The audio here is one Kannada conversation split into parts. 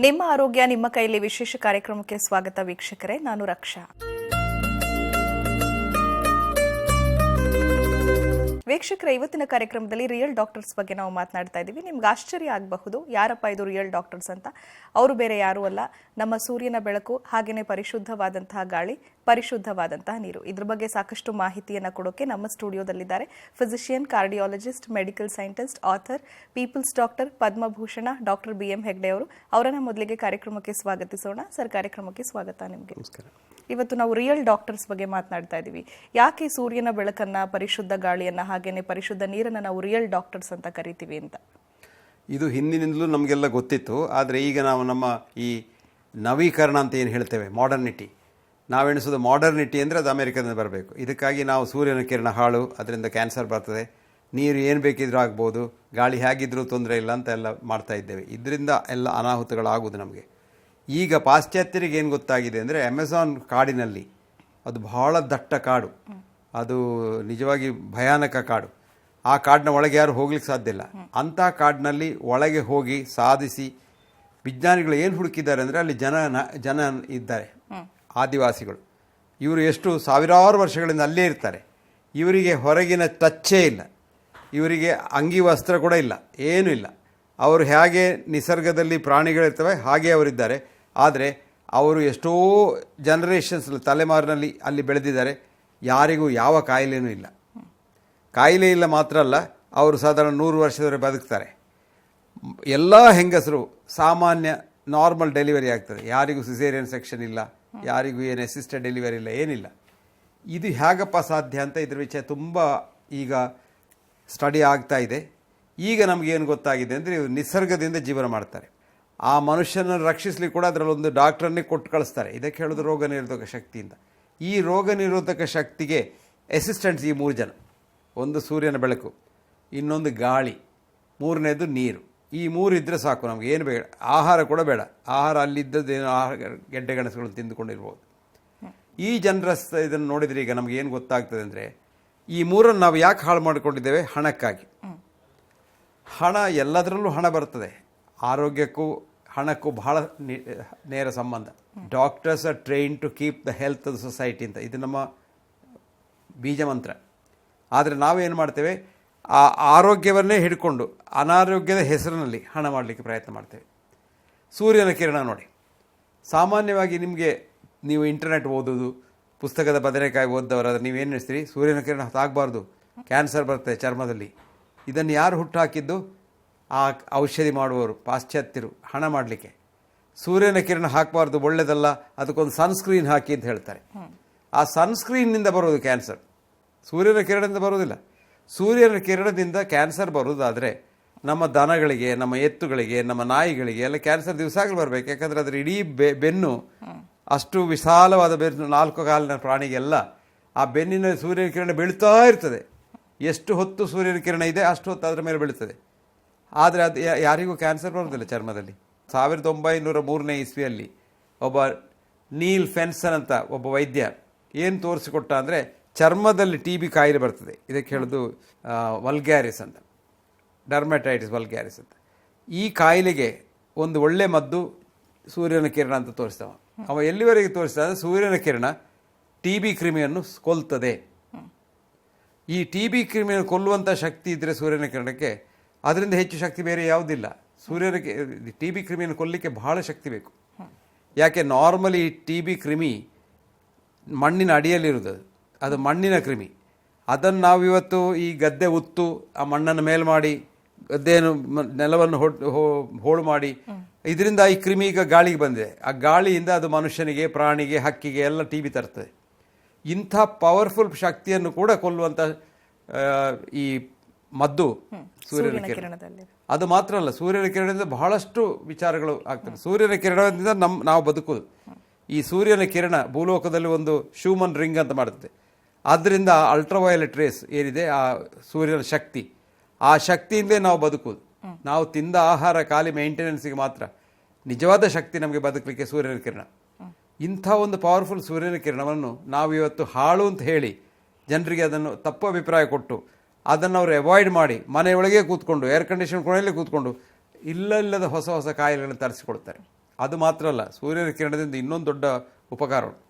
ನಿಮ್ಮ ಆರೋಗ್ಯ, ನಿಮ್ಮ ಕೈಯಲ್ಲಿ ವಿಶೇಷ ಕಾರ್ಯಕ್ರಮಕ್ಕೆ ಸ್ವಾಗತ ವೀಕ್ಷಕರೇ, ನಾನು ರಕ್ಷಾ. ವೀಕ್ಷಕರ, ಇವತ್ತಿನ ಕಾರ್ಯಕ್ರಮದಲ್ಲಿ ರಿಯಲ್ ಡಾಕ್ಟರ್ಸ್ ಬಗ್ಗೆ ನಾವು ಮಾತನಾಡ್ತಾ ಇದ್ದೀವಿ. ನಿಮ್ಗೆ ಆಶ್ಚರ್ಯ ಆಗಬಹುದು, ಯಾರಪ್ಪ ಇದು ರಿಯಲ್ ಡಾಕ್ಟರ್ಸ್ ಅಂತ. ಅವರು ಬೇರೆ ಯಾರೂ ಅಲ್ಲ. ನಮ್ಮ ಸೂರ್ಯನ ಬೆಳಕು ಹಾಗೆಯೇ ಪರಿಶುದ್ಧವಾದಂತಹ ಗಾಳಿ ಪರಿಶುದ್ಧವಾದಂತಹ ನೀರು. ಇದ್ರ ಬಗ್ಗೆ ಸಾಕಷ್ಟು ಮಾಹಿತಿಯನ್ನು ಕೊಡೋಕೆ ನಮ್ಮ ಸ್ಟುಡಿಯೋದಲ್ಲಿದ್ದಾರೆ physician cardiologist medical scientist author people's doctor Padma Bhushan doctor B M Hegde ಅವರು. ಅವರನ್ನ ಮೊದಲಿಗೆ ಕಾರ್ಯಕ್ರಮಕ್ಕೆ ಸ್ವಾಗತಿಸೋಣ. ಸರ್ ಕಾರ್ಯಕ್ರಮಕ್ಕೆ ಸ್ವಾಗತ ನಿಮಗೆ. ನಮಸ್ಕಾರ. ಇವತ್ತು ನಾವು ರಿಯಲ್ ಡಾಕ್ಟರ್ಸ್ ಬಗ್ಗೆ ಮಾತನಾಡ್ತಾ ಇದ್ದೀವಿ ಯಾಕೆ ಸೂರ್ಯನ ಬೆಳಕನ್ನ ಪರಿಶುದ್ಧ ಗಾಳಿಯನ್ನ ಹಾಗೇನೆ ಪರಿಶುದ್ಧ ನೀರನ್ನ ನಾವು ರಿಯಲ್ ಡಾಕ್ಟರ್ಸ್ ಅಂತ ಕರಿತೀವಿ ಅಂತ? ಇದು ಹಿಂದಿನಿಂದಲೂ ನಮಗೆಲ್ಲ ಗೊತ್ತಿತ್ತು. ಆದರೆ ಈಗ ನಾವು ನಮ್ಮ ಈ ನವೀಕರಣ ಅಂತ ಏನು ಹೇಳ್ತೇವೆ? ಮಾಡರ್ನಿಟಿ ನಾವೆಣಿಸೋದು ಮಾಡರ್ನಿಟಿ ಅಂದರೆ ಅದು ಅಮೆರಿಕದಿಂದ ಬರಬೇಕು. ಇದಕ್ಕಾಗಿ ನಾವು ಸೂರ್ಯನ ಕಿರಣ ಹಾಳು, ಅದರಿಂದ ಕ್ಯಾನ್ಸರ್ ಬರ್ತದೆ. ನೀರು ಏನು ಬೇಕಿದ್ರೂ ಆಗ್ಬೋದು, ಗಾಳಿ ಹೇಗಿದ್ದರೂ ತೊಂದರೆ ಇಲ್ಲ ಅಂತ ಎಲ್ಲ ಮಾಡ್ತಾ ಇದ್ದೇವೆ. ಇದರಿಂದ ಎಲ್ಲ ಅನಾಹುತಗಳಾಗುವುದು ನಮಗೆ. ಈಗ ಪಾಶ್ಚಾತ್ಯರಿಗೆ ಏನು ಗೊತ್ತಾಗಿದೆ ಅಂದರೆ ಅಮೆಝಾನ್ ಕಾಡಿನಲ್ಲಿ ಅದು ಬಹಳ ದಟ್ಟ ಕಾಡು. ಅದು ನಿಜವಾಗಿ ಭಯಾನಕ ಕಾಡು. ಆ ಕಾಡಿನ ಒಳಗೆ ಯಾರು ಹೋಗ್ಲಿಕ್ಕೆ ಸಾಧ್ಯ ಇಲ್ಲ. ಅಂಥ ಕಾಡಿನಲ್ಲಿ ಒಳಗೆ ಹೋಗಿ ಸಾಧಿಸಿ, ವಿಜ್ಞಾನಿಗಳು ಏನು ಹುಡುಕಿದ್ದಾರೆ ಅಂದರೆ ಅಲ್ಲಿ ಜನ ಜನ ಇದ್ದಾರೆ. ಆದಿವಾಸಿಗಳು. ಇವರು ಎಷ್ಟು ಸಾವಿರಾರು ವರ್ಷಗಳಿಂದ ಅಲ್ಲೇ ಇರ್ತಾರೆ. ಇವರಿಗೆ ಹೊರಗಿನ ಟಚ್ಚೇ ಇಲ್ಲ. ಇವರಿಗೆ ಅಂಗಿ ವಸ್ತ್ರ ಕೂಡ ಇಲ್ಲ. ಏನೂ ಇಲ್ಲ. ಅವರು ಹೇಗೆ ನಿಸರ್ಗದಲ್ಲಿ ಪ್ರಾಣಿಗಳಿರ್ತವೆ, ಹಾಗೆ ಅವರಿದ್ದಾರೆ. ಆದರೆ ಅವರು ಎಷ್ಟೋ ಜನರೇಷನ್ಸ್ ತಲೆಮಾರಿನಲ್ಲಿ ಅಲ್ಲಿ ಬೆಳೆದಿದ್ದಾರೆ. ಯಾರಿಗೂ ಯಾವ ಕಾಯಿಲೆಯೂ ಇಲ್ಲ. ಕಾಯಿಲೆ ಇಲ್ಲ ಮಾತ್ರ ಅಲ್ಲ, ಅವರು ಸಾಧಾರಣ ನೂರು ವರ್ಷದವರೆಗೆ ಬದುಕ್ತಾರೆ. ಎಲ್ಲ ಹೆಂಗಸರು ಸಾಮಾನ್ಯ ನಾರ್ಮಲ್ ಡೆಲಿವರಿ ಆಗ್ತದೆ. ಯಾರಿಗೂ ಸಿಸೇರಿಯನ್ ಸೆಕ್ಷನ್ ಇಲ್ಲ. ಯಾರಿಗೂ ಏನು ಅಸಿಸ್ಟೆಡ್ ಡೆಲಿವರಿ ಇಲ್ಲ, ಏನಿಲ್ಲ. ಇದು ಹೇಗಪ್ಪ ಸಾಧ್ಯ ಅಂತ ಇದ್ರ ವಿಷಯ ತುಂಬ ಈಗ ಸ್ಟಡಿ ಆಗ್ತಾ ಇದೆ. ಈಗ ನಮಗೇನು ಗೊತ್ತಾಗಿದೆ ಅಂದರೆ ಇವರು ನಿಸರ್ಗದಿಂದ ಜೀವನ ಮಾಡ್ತಾರೆ. ಆ ಮನುಷ್ಯನನ್ನು ರಕ್ಷಿಸ್ಲಿಕ್ಕೆ ಕೂಡ ಅದರಲ್ಲಿ ಒಂದು ಡಾಕ್ಟ್ರನ್ನೇ ಕೊಟ್ಟು ಕಳಿಸ್ತಾರೆ. ಇದಕ್ಕೆ ಹೇಳೋದು ರೋಗ ನಿರೋಧಕ ಶಕ್ತಿಯಿಂದ. ಈ ರೋಗ ನಿರೋಧಕ ಶಕ್ತಿಗೆ ಅಸಿಸ್ಟೆಂಟ್ಸ್ ಈ ಮೂರು ಜನ. ಒಂದು ಸೂರ್ಯನ ಬೆಳಕು, ಇನ್ನೊಂದು ಗಾಳಿ, ಮೂರನೇದು ನೀರು. ಈ ಮೂರು ಇದ್ದರೆ ಸಾಕು ನಮಗೆ ಏನು ಬೇಡ. ಆಹಾರ ಕೂಡ ಬೇಡ. ಆಹಾರ ಅಲ್ಲಿದ್ದದ್ದೇನು ಆಹಾರ ಗೆಡ್ಡೆ ಗಣಸುಗಳನ್ನು ತಿಂದುಕೊಂಡಿರ್ಬೋದು. ಈ ಜನರ ಇದನ್ನು ನೋಡಿದರೆ ಈಗ ನಮ್ಗೆ ಏನು ಗೊತ್ತಾಗ್ತದೆ ಅಂದರೆ ಈ ಮೂರನ್ನು ನಾವು ಯಾಕೆ ಹಾಳು ಮಾಡಿಕೊಂಡಿದ್ದೇವೆ? ಹಣಕ್ಕಾಗಿ. ಹಣ ಎಲ್ಲದರಲ್ಲೂ ಹಣ ಬರ್ತದೆ. ಆರೋಗ್ಯಕ್ಕೂ ಹಣಕ್ಕೂ ಬಹಳ ನೇರ ಸಂಬಂಧ. Doctors are train to keep the health of the society ಅಂತ. ಇದು ನಮ್ಮ ಬೀಜ ಮಂತ್ರ. ಆದರೆ ನಾವೇನು ಮಾಡ್ತೇವೆ? ಆ ಆರೋಗ್ಯವನ್ನೇ ಹಿಡ್ಕೊಂಡು ಅನಾರೋಗ್ಯದ ಹೆಸರಿನಲ್ಲಿ ಹಣ ಮಾಡಲಿಕ್ಕೆ ಪ್ರಯತ್ನ ಮಾಡ್ತೇವೆ. ಸೂರ್ಯನ ಕಿರಣ ನೋಡಿ. ಸಾಮಾನ್ಯವಾಗಿ ನಿಮಗೆ ನೀವು ಇಂಟರ್ನೆಟ್ ಓದೋದು ಪುಸ್ತಕದ ಬದನೆಕಾಯಿ ಓದ್ದವರಾದ್ರೆ ನೀವೇನು ಹೇಳ್ತೀರಿ? ಸೂರ್ಯನ ಕಿರಣ ತಾಗಬಾರ್ದು. ಕ್ಯಾನ್ಸರ್ ಬರ್ತದೆ ಚರ್ಮದಲ್ಲಿ. ಇದನ್ನು ಯಾರು ಹುಟ್ಟುಹಾಕಿದ್ದು ಆ ಔಷಧಿ ಮಾಡುವವರು ಪಾಶ್ಚಾತ್ಯರು ಹಣ ಮಾಡಲಿಕ್ಕೆ. ಸೂರ್ಯನ ಕಿರಣ ಹಾಕಬಾರ್ದು ಒಳ್ಳೆಯದಲ್ಲ ಅದಕ್ಕೊಂದು ಸನ್ಸ್ಕ್ರೀನ್ ಹಾಕಿ ಅಂತ ಹೇಳ್ತಾರೆ. ಆ ಸನ್ಸ್ಕ್ರೀನ್ನಿಂದ ಬರೋದು ಕ್ಯಾನ್ಸರ್. ಸೂರ್ಯನ ಕಿರಣದಿಂದ ಬರೋದಿಲ್ಲ. ಸೂರ್ಯನ ಕಿರಣದಿಂದ ಕ್ಯಾನ್ಸರ್ ಬರೋದಾದರೆ ನಮ್ಮ ದನಗಳಿಗೆ, ನಮ್ಮ ಎತ್ತುಗಳಿಗೆ, ನಮ್ಮ ನಾಯಿಗಳಿಗೆ ಎಲ್ಲ ಕ್ಯಾನ್ಸರ್ ದಿವಸಾಗಲೂ ಬರಬೇಕು. ಯಾಕಂದರೆ ಅದರ ಇಡೀ ಬೆ, ಬೆನ್ನು ಅಷ್ಟು ವಿಶಾಲವಾದ ಬೆನ್ನು, ನಾಲ್ಕು ಕಾಲಿನ ಪ್ರಾಣಿಗೆಲ್ಲ ಆ ಬೆನ್ನಿನ ಸೂರ್ಯನ ಕಿರಣ ಬೀಳ್ತಾ ಇರ್ತದೆ. ಎಷ್ಟು ಹೊತ್ತು ಸೂರ್ಯನ ಕಿರಣ ಇದೆ, ಅಷ್ಟು ಹೊತ್ತು ಅದರ ಮೇಲೆ ಬೀಳ್ತದೆ. ಆದರೆ ಅದು ಯಾರಿಗೂ ಕ್ಯಾನ್ಸರ್ ಬರೋದಿಲ್ಲ ಚರ್ಮದಲ್ಲಿ. ಸಾವಿರದ ಒಂಬೈನೂರ ಮೂರನೇ ಇಸ್ವಿಯಲ್ಲಿ ಒಬ್ಬ ನೀಲ್ ಫೆನ್ಸನ್ ಅಂತ ಒಬ್ಬ ವೈದ್ಯ ಏನು ತೋರಿಸಿಕೊಟ್ಟ ಅಂದರೆ ಚರ್ಮದಲ್ಲಿ ಟಿ ಬಿ ಕಾಯಿಲೆ ಬರ್ತದೆ. ಇದಕ್ಕೆ ಹೇಳೋದು ವಲ್ಗ್ಯಾರಿಸ್ ಅಂತ. ಡರ್ಮೆಟೈಟಿಸ್ ವಲ್ಗ್ಯಾರಿಸ್ ಅಂತ. ಈ ಕಾಯಿಲೆಗೆ ಒಂದು ಒಳ್ಳೆ ಮದ್ದು ಸೂರ್ಯನ ಕಿರಣ ಅಂತ ತೋರಿಸ್ತವ. ಅವ ಎಲ್ಲಿವರೆಗೆ ತೋರಿಸ್ತಾ ಸೂರ್ಯನ ಕಿರಣ ಟಿ ಬಿ ಕ್ರಿಮಿಯನ್ನು ಕೊಲ್ತದೆ. ಈ ಟಿ ಬಿ ಕ್ರಿಮಿಯನ್ನು ಕೊಲ್ಲುವಂಥ ಶಕ್ತಿ ಇದ್ದರೆ ಸೂರ್ಯನ ಕಿರಣಕ್ಕೆ ಅದರಿಂದ ಹೆಚ್ಚು ಶಕ್ತಿ ಬೇರೆ ಯಾವುದಿಲ್ಲ. ಸೂರ್ಯನ ಟಿ ಬಿ ಕ್ರಿಮಿಯನ್ನು ಕೊಲ್ಲಿಕ್ಕೆ ಬಹಳ ಶಕ್ತಿ ಬೇಕು. ಯಾಕೆ, ನಾರ್ಮಲಿ ಟಿ ಬಿ ಕ್ರಿಮಿ ಮಣ್ಣಿನ ಅಡಿಯಲ್ಲಿರುವುದು. ಅದು ಮಣ್ಣಿನ ಕ್ರಿಮಿ. ಅದನ್ನು ನಾವಿವತ್ತು ಈ ಗದ್ದೆ ಉತ್ತು ಆ ಮಣ್ಣನ್ನು ಮೇಲ್ ಮಾಡಿ ಗದ್ದೆಯನ್ನು ನೆಲವನ್ನು ಹೋಳು ಮಾಡಿ ಇದರಿಂದ ಈ ಕ್ರಿಮಿ ಈಗ ಗಾಳಿಗೆ ಬಂದಿದೆ. ಆ ಗಾಳಿಯಿಂದ ಅದು ಮನುಷ್ಯನಿಗೆ ಪ್ರಾಣಿಗೆ ಹಕ್ಕಿಗೆ ಎಲ್ಲ ಟಿ ಬಿ ತರ್ತದೆ. ಇಂಥ ಪವರ್ಫುಲ್ ಶಕ್ತಿಯನ್ನು ಕೂಡ ಕೊಲ್ಲುವಂಥ ಈ ಮದ್ದು ಸೂರ್ಯನ ಕಿರಣ. ಕಿರಣದಲ್ಲಿ. ಅದು ಮಾತ್ರ ಅಲ್ಲ ಸೂರ್ಯನ ಕಿರಣದಿಂದ ಬಹಳಷ್ಟು ವಿಚಾರಗಳು ಆಗ್ತವೆ. ಸೂರ್ಯನ ಕಿರಣದಿಂದ ನಮ್ಮ ನಾವು ಬದುಕೋದು. ಈ ಸೂರ್ಯನ ಕಿರಣ ಭೂಲೋಕದಲ್ಲಿ ಒಂದು ಶೂಮನ್ ರಿಂಗ್ ಅಂತ ಮಾಡ್ತದೆ. ಆದ್ದರಿಂದ ಅಲ್ಟ್ರಾವಯೊಲೆಟ್ ರೇಸ್ ಏನಿದೆ, ಆ ಸೂರ್ಯನ ಶಕ್ತಿ. ಆ ಶಕ್ತಿಯಿಂದಲೇ ನಾವು ಬದುಕೋದು ನಾವು ತಿಂದ ಆಹಾರ ಖಾಲಿ ಮೇಂಟೆನೆನ್ಸಿಗೆ ಮಾತ್ರ. ನಿಜವಾದ ಶಕ್ತಿ ನಮಗೆ ಬದುಕಲಿಕ್ಕೆ ಸೂರ್ಯನ ಕಿರಣ. ಇಂಥ ಒಂದು ಪವರ್ಫುಲ್ ಸೂರ್ಯನ ಕಿರಣವನ್ನು ನಾವು ಇವತ್ತು ಹಾಳು ಅಂತ ಹೇಳಿ ಜನರಿಗೆ ಅದನ್ನು ತಪ್ಪು ಅಭಿಪ್ರಾಯ ಕೊಟ್ಟು ಅದನ್ನು ಅವರು ಅವಾಯ್ಡ್ ಮಾಡಿ ಮನೆಯೊಳಗೆ ಕೂತ್ಕೊಂಡು ಏರ್ ಕಂಡೀಷನ್ ಕೊನೆಯಲ್ಲೇ ಕೂತ್ಕೊಂಡು ಇಲ್ಲ ಇಲ್ಲದ ಹೊಸ ಹೊಸ ಕಾಯಿಲೆಗಳನ್ನು ತರಿಸಿಕೊಡ್ತಾರೆ. ಅದು ಮಾತ್ರ ಅಲ್ಲ, ಸೂರ್ಯನ ಕಿರಣದಿಂದ ಇನ್ನೊಂದು ದೊಡ್ಡ ಉಪಕಾರ ಉಂಟು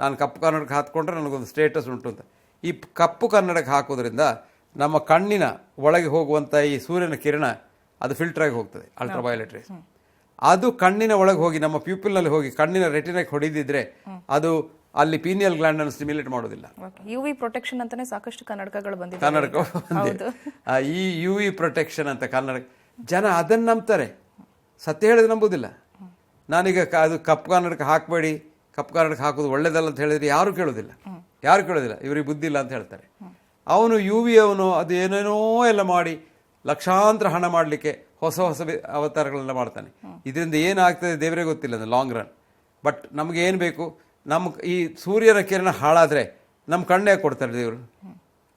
ನಾನು ಕಪ್ಪು ಕನ್ನಡಕ್ಕೆ ಹಾಕ್ಕೊಂಡ್ರೆ ನನಗೊಂದು ಸ್ಟೇಟಸ್ ಉಂಟು ಅಂತ. ಈ ಕಪ್ಪು ಕನ್ನಡಕ್ಕೆ ಹಾಕೋದ್ರಿಂದ ನಮ್ಮ ಕಣ್ಣಿನ ಒಳಗೆ ಹೋಗುವಂಥ ಈ ಸೂರ್ಯನ ಕಿರಣ ಅದು ಫಿಲ್ಟರ್ ಆಗಿ ಹೋಗ್ತದೆ ಅಲ್ಟ್ರಾವೈಲೆಟ್ ರೇಸ್ ಅದು ಕಣ್ಣಿನ ಒಳಗೆ ಹೋಗಿ ನಮ್ಮ ಪ್ಯೂಪಲ್ನಲ್ಲಿ ಹೋಗಿ ಕಣ್ಣಿನ ರೆಟಿನಕ್ಕೆ ಹೊಡೆದಿದ್ರೆ ಅದು ಅಲ್ಲಿ ಪೀನಿಯಲ್ ಗ್ಲ್ಯಾಂಡ್ ಅನ್ನು ಸ್ಟಿಮ್ಯುಲೇಟ್ ಮಾಡೋದಿಲ್ಲ ಯು ವಿ ಪ್ರೊಟೆಕ್ಷನ್ ಅಂತಾನೆ ಸಾಕಷ್ಟು ಕನ್ನಡಕಗಳು ಬಂದಿದೆ. ಕನ್ನಡಕ ಈ ಯು ವಿ ಪ್ರೊಟೆಕ್ಷನ್ ಅಂತ ಕನ್ನಡ ಜನ ಅದನ್ನು ನಂಬ್ತಾರೆ. ಸತ್ಯ ಹೇಳಿದ್ರೆ ನಂಬುದಿಲ್ಲ. ನಾನೀಗ ಅದು ಕಪ್ಪು ಕನ್ನಡಕ ಹಾಕಬೇಡಿ ಕಪ್ಪು ಕಾರ್ಡ್ಗೆ ಹಾಕೋದು ಒಳ್ಳೇದಲ್ಲ ಅಂತ ಹೇಳಿದ್ರೆ ಯಾರು ಕೇಳೋದಿಲ್ಲ ಯಾರು ಕೇಳೋದಿಲ್ಲ ಇವರಿಗೆ ಬುದ್ಧಿ ಇಲ್ಲ ಅಂತ ಹೇಳ್ತಾರೆ. ಅವನು ಯು ವಿ ಅವನು ಅದು ಏನೇನೋ ಎಲ್ಲ ಮಾಡಿ ಲಕ್ಷಾಂತರ ಹಣ ಮಾಡಲಿಕ್ಕೆ ಹೊಸ ಹೊಸ ಅವತಾರಗಳನ್ನು ಅವತಾರಗಳೆಲ್ಲ ಮಾಡ್ತಾನೆ. ಇದರಿಂದ ಏನಾಗ್ತದೆ ದೇವರೇ ಗೊತ್ತಿಲ್ಲ ಲಾಂಗ್ ರನ್ ಬಟ್ ನಮ್ಗೆ ಏನು ಬೇಕು? ನಮ್ಮ ಈ ಸೂರ್ಯನ ಕಿರಣ ಹಾಳಾದರೆ ನಮ್ಮ ಕಣ್ಣೇ ಕೊಡ್ತಾರೆ ದೇವರು.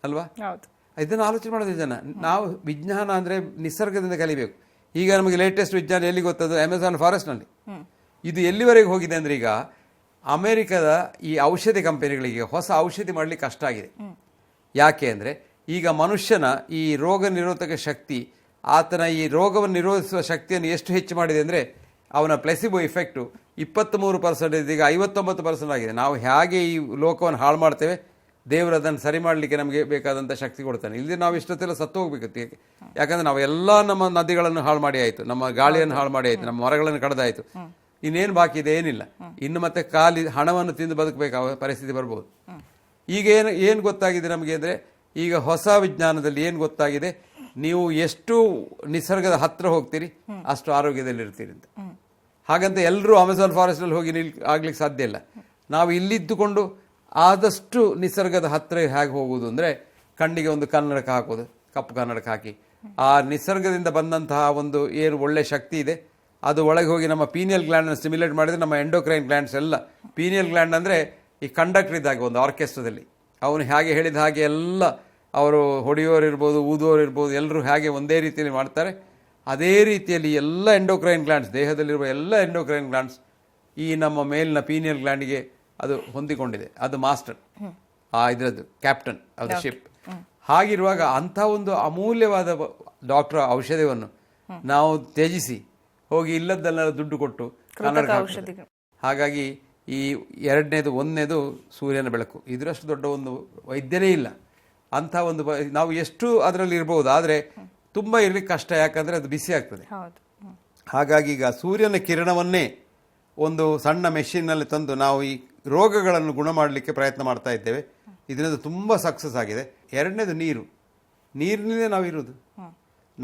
ಅಲ್ವಾ? ಇದನ್ನು ಆಲೋಚನೆ ಮಾಡೋದು ಜನ ನಾವು ವಿಜ್ಞಾನ ಅಂದರೆ ನಿಸರ್ಗದಿಂದ ಕಲಿಬೇಕು. ಈಗ ನಮಗೆ ಲೇಟೆಸ್ಟ್ ವಿಜ್ಞಾನ ಎಲ್ಲಿ ಗೊತ್ತದು? ಅಮೆಝಾನ್ ಫಾರೆಸ್ಟ್ನಲ್ಲಿ ಇದು ಎಲ್ಲಿವರೆಗೆ ಹೋಗಿದೆ ಅಂದರೆ ಈಗ ಅಮೆರಿಕದ ಈ ಔಷಧಿ ಕಂಪನಿಗಳಿಗೆ ಹೊಸ ಔಷಧಿ ಮಾಡಲಿಕ್ಕೆ ಕಷ್ಟ ಆಗಿದೆ. ಯಾಕೆ ಅಂದರೆ ಈಗ ಮನುಷ್ಯನ ಈ ರೋಗ ನಿರೋಧಕ ಶಕ್ತಿ ಆತನ ಈ ರೋಗವನ್ನು ನಿರೋಧಿಸುವ ಶಕ್ತಿಯನ್ನು ಎಷ್ಟು ಹೆಚ್ಚು ಮಾಡಿದೆ ಅಂದರೆ ಅವನ ಪ್ಲೆಸಿಬೋ ಇಫೆಕ್ಟು ಇಪ್ಪತ್ತ್ಮೂರು ಪರ್ಸೆಂಟ್ ಈಗ ಐವತ್ತೊಂಬತ್ತು ಪರ್ಸೆಂಟ್ ಆಗಿದೆ. ನಾವು ಹೇಗೆ ಈ ಲೋಕವನ್ನು ಹಾಳು ಮಾಡ್ತೇವೆ? ದೇವರು ಅದನ್ನು ಸರಿ ಮಾಡಲಿಕ್ಕೆ ನಮಗೆ ಬೇಕಾದಂಥ ಶಕ್ತಿ ಕೊಡ್ತಾನೆ. ಇಲ್ಲಿ ನಾವು ಇಷ್ಟೊತ್ತೆಲ್ಲ ಸತ್ತು ಹೋಗಬೇಕಿತ್ತು ಯಾಕಂದರೆ ಯಾಕಂದ್ರೆ ನಾವು ಎಲ್ಲ ನಮ್ಮ ನದಿಗಳನ್ನು ಹಾಳು ಮಾಡಿ ಆಯಿತು. ನಮ್ಮ ಗಾಳಿಯನ್ನು ಹಾಳು ಮಾಡಿ ಆಯಿತು. ನಮ್ಮ ಮರಗಳನ್ನು ಕಡ್ದಾಯಿತು. ಇನ್ನೇನು ಬಾಕಿ ಇದೆ, ಏನಿಲ್ಲ. ಇನ್ನು ಮತ್ತೆ ಖಾಲಿ ಹಣವನ್ನು ತಿಂದು ಬದುಕಬೇಕಾದ ಪರಿಸ್ಥಿತಿ ಬರ್ಬೋದು. ಈಗ ಏನು ಏನು ಗೊತ್ತಾಗಿದೆ ನಮಗೆ ಅಂದರೆ, ಈಗ ಹೊಸ ವಿಜ್ಞಾನದಲ್ಲಿ ಏನು ಗೊತ್ತಾಗಿದೆ? ನೀವು ಎಷ್ಟು ನಿಸರ್ಗದ ಹತ್ತಿರ ಹೋಗ್ತೀರಿ, ಅಷ್ಟು ಆರೋಗ್ಯದಲ್ಲಿ ಇರ್ತೀರಿ ಅಂತ. ಹಾಗಂತ ಎಲ್ಲರೂ ಅಮೆಝಾನ್ ಫಾರೆಸ್ಟಲ್ಲಿ ಹೋಗಿ ನಿಲ್, ಆಗ್ಲಿಕ್ಕೆ ಸಾಧ್ಯ ಇಲ್ಲ. ನಾವು ಇಲ್ಲಿದ್ದುಕೊಂಡು ಆದಷ್ಟು ನಿಸರ್ಗದ ಹತ್ತಿರ ಹೇಗೆ ಹೋಗುವುದು ಅಂದರೆ, ಕಣ್ಣಿಗೆ ಒಂದು ಕನ್ನಡಕ ಹಾಕೋದು, ಕಪ್ಪು ಕನ್ನಡಕ ಹಾಕಿ. ಆ ನಿಸರ್ಗದಿಂದ ಬಂದಂತಹ ಒಂದು ಏನು ಒಳ್ಳೆ ಶಕ್ತಿ ಇದೆ. ಅದು ಒಳಗೆ ಹೋಗಿ ನಮ್ಮ ಪೀನಿಯಲ್ ಗ್ಲ್ಯಾಂಡನ್ನು ಸ್ಟಿಮ್ಯುಲೇಟ್ ಮಾಡಿದರೆ ನಮ್ಮ ಎಂಡೋಕ್ರೈನ್ ಗ್ಲ್ಯಾಂಡ್ಸ್ ಎಲ್ಲ ಪೀನಿಯಲ್ ಗ್ಲ್ಯಾಂಡ್ ಅಂದರೆ ಈ ಕಂಡಕ್ಟರ್ ಇದ್ದಾಗ ಒಂದು ಆರ್ಕೆಸ್ಟ್ರಾದಲ್ಲಿ ಅವನು ಹೇಗೆ ಹೇಳಿದ ಹಾಗೆ ಎಲ್ಲ ಅವರು ಹೊಡೆಯೋರು ಇರ್ಬೋದು ಊದುವವರು ಇರ್ಬೋದು ಎಲ್ಲರೂ ಹೇಗೆ ಒಂದೇ ರೀತಿಯಲ್ಲಿ ಮಾಡ್ತಾರೆ ಅದೇ ರೀತಿಯಲ್ಲಿ ಎಲ್ಲ ಎಂಡೋಕ್ರೈನ್ ಗ್ಲ್ಯಾಂಡ್ಸ್ ದೇಹದಲ್ಲಿರುವ ಎಲ್ಲ ಎಂಡೋಕ್ರೈನ್ ಗ್ಲ್ಯಾಂಡ್ಸ್ ಈ ನಮ್ಮ ಮೇಲಿನ ಪೀನಿಯಲ್ ಗ್ಲ್ಯಾಂಡ್ಗೆ ಅದು ಹೊಂದಿಕೊಂಡಿದೆ. ಅದು ಮಾಸ್ಟರ್ ಆ ಇದರದ್ದು ಕ್ಯಾಪ್ಟನ್ ಅದು ಶಿಪ್ ಹಾಗಿರುವಾಗ ಅಂಥ ಒಂದು ಅಮೂಲ್ಯವಾದ ಡಾಕ್ಟರ್ ಔಷಧವನ್ನು ನಾವು ತ್ಯಜಿಸಿ ಹೋಗಿ ಇಲ್ಲದ್ದೆಲ್ಲ ದುಡ್ಡು ಕೊಟ್ಟು. ಹಾಗಾಗಿ ಈ ಎರಡನೇದು ಒಂದನೇದು ಸೂರ್ಯನ ಬೆಳಕು. ಇದರಷ್ಟು ದೊಡ್ಡ ಒಂದು ವೈದ್ಯನೇ ಇಲ್ಲ. ಅಂಥ ಒಂದು ನಾವು ಎಷ್ಟು ಅದರಲ್ಲಿ ಇರ್ಬೋದು ಆದರೆ ತುಂಬ ಇರಲಿಕ್ಕೆ ಕಷ್ಟ ಯಾಕಂದರೆ ಅದು ಬಿಸಿ ಆಗ್ತದೆ. ಹಾಗಾಗಿ ಈಗ ಸೂರ್ಯನ ಕಿರಣವನ್ನೇ ಒಂದು ಸಣ್ಣ ಮೆಷಿನ್ನಲ್ಲಿ ತಂದು ನಾವು ಈ ರೋಗಗಳನ್ನು ಗುಣ ಮಾಡಲಿಕ್ಕೆ ಪ್ರಯತ್ನ ಮಾಡ್ತಾ ಇದ್ದೇವೆ. ಇದರಿಂದ ತುಂಬ ಸಕ್ಸಸ್ ಆಗಿದೆ. ಎರಡನೇದು ನೀರು. ನೀರಿನಿಂದ ನಾವಿರುವುದು.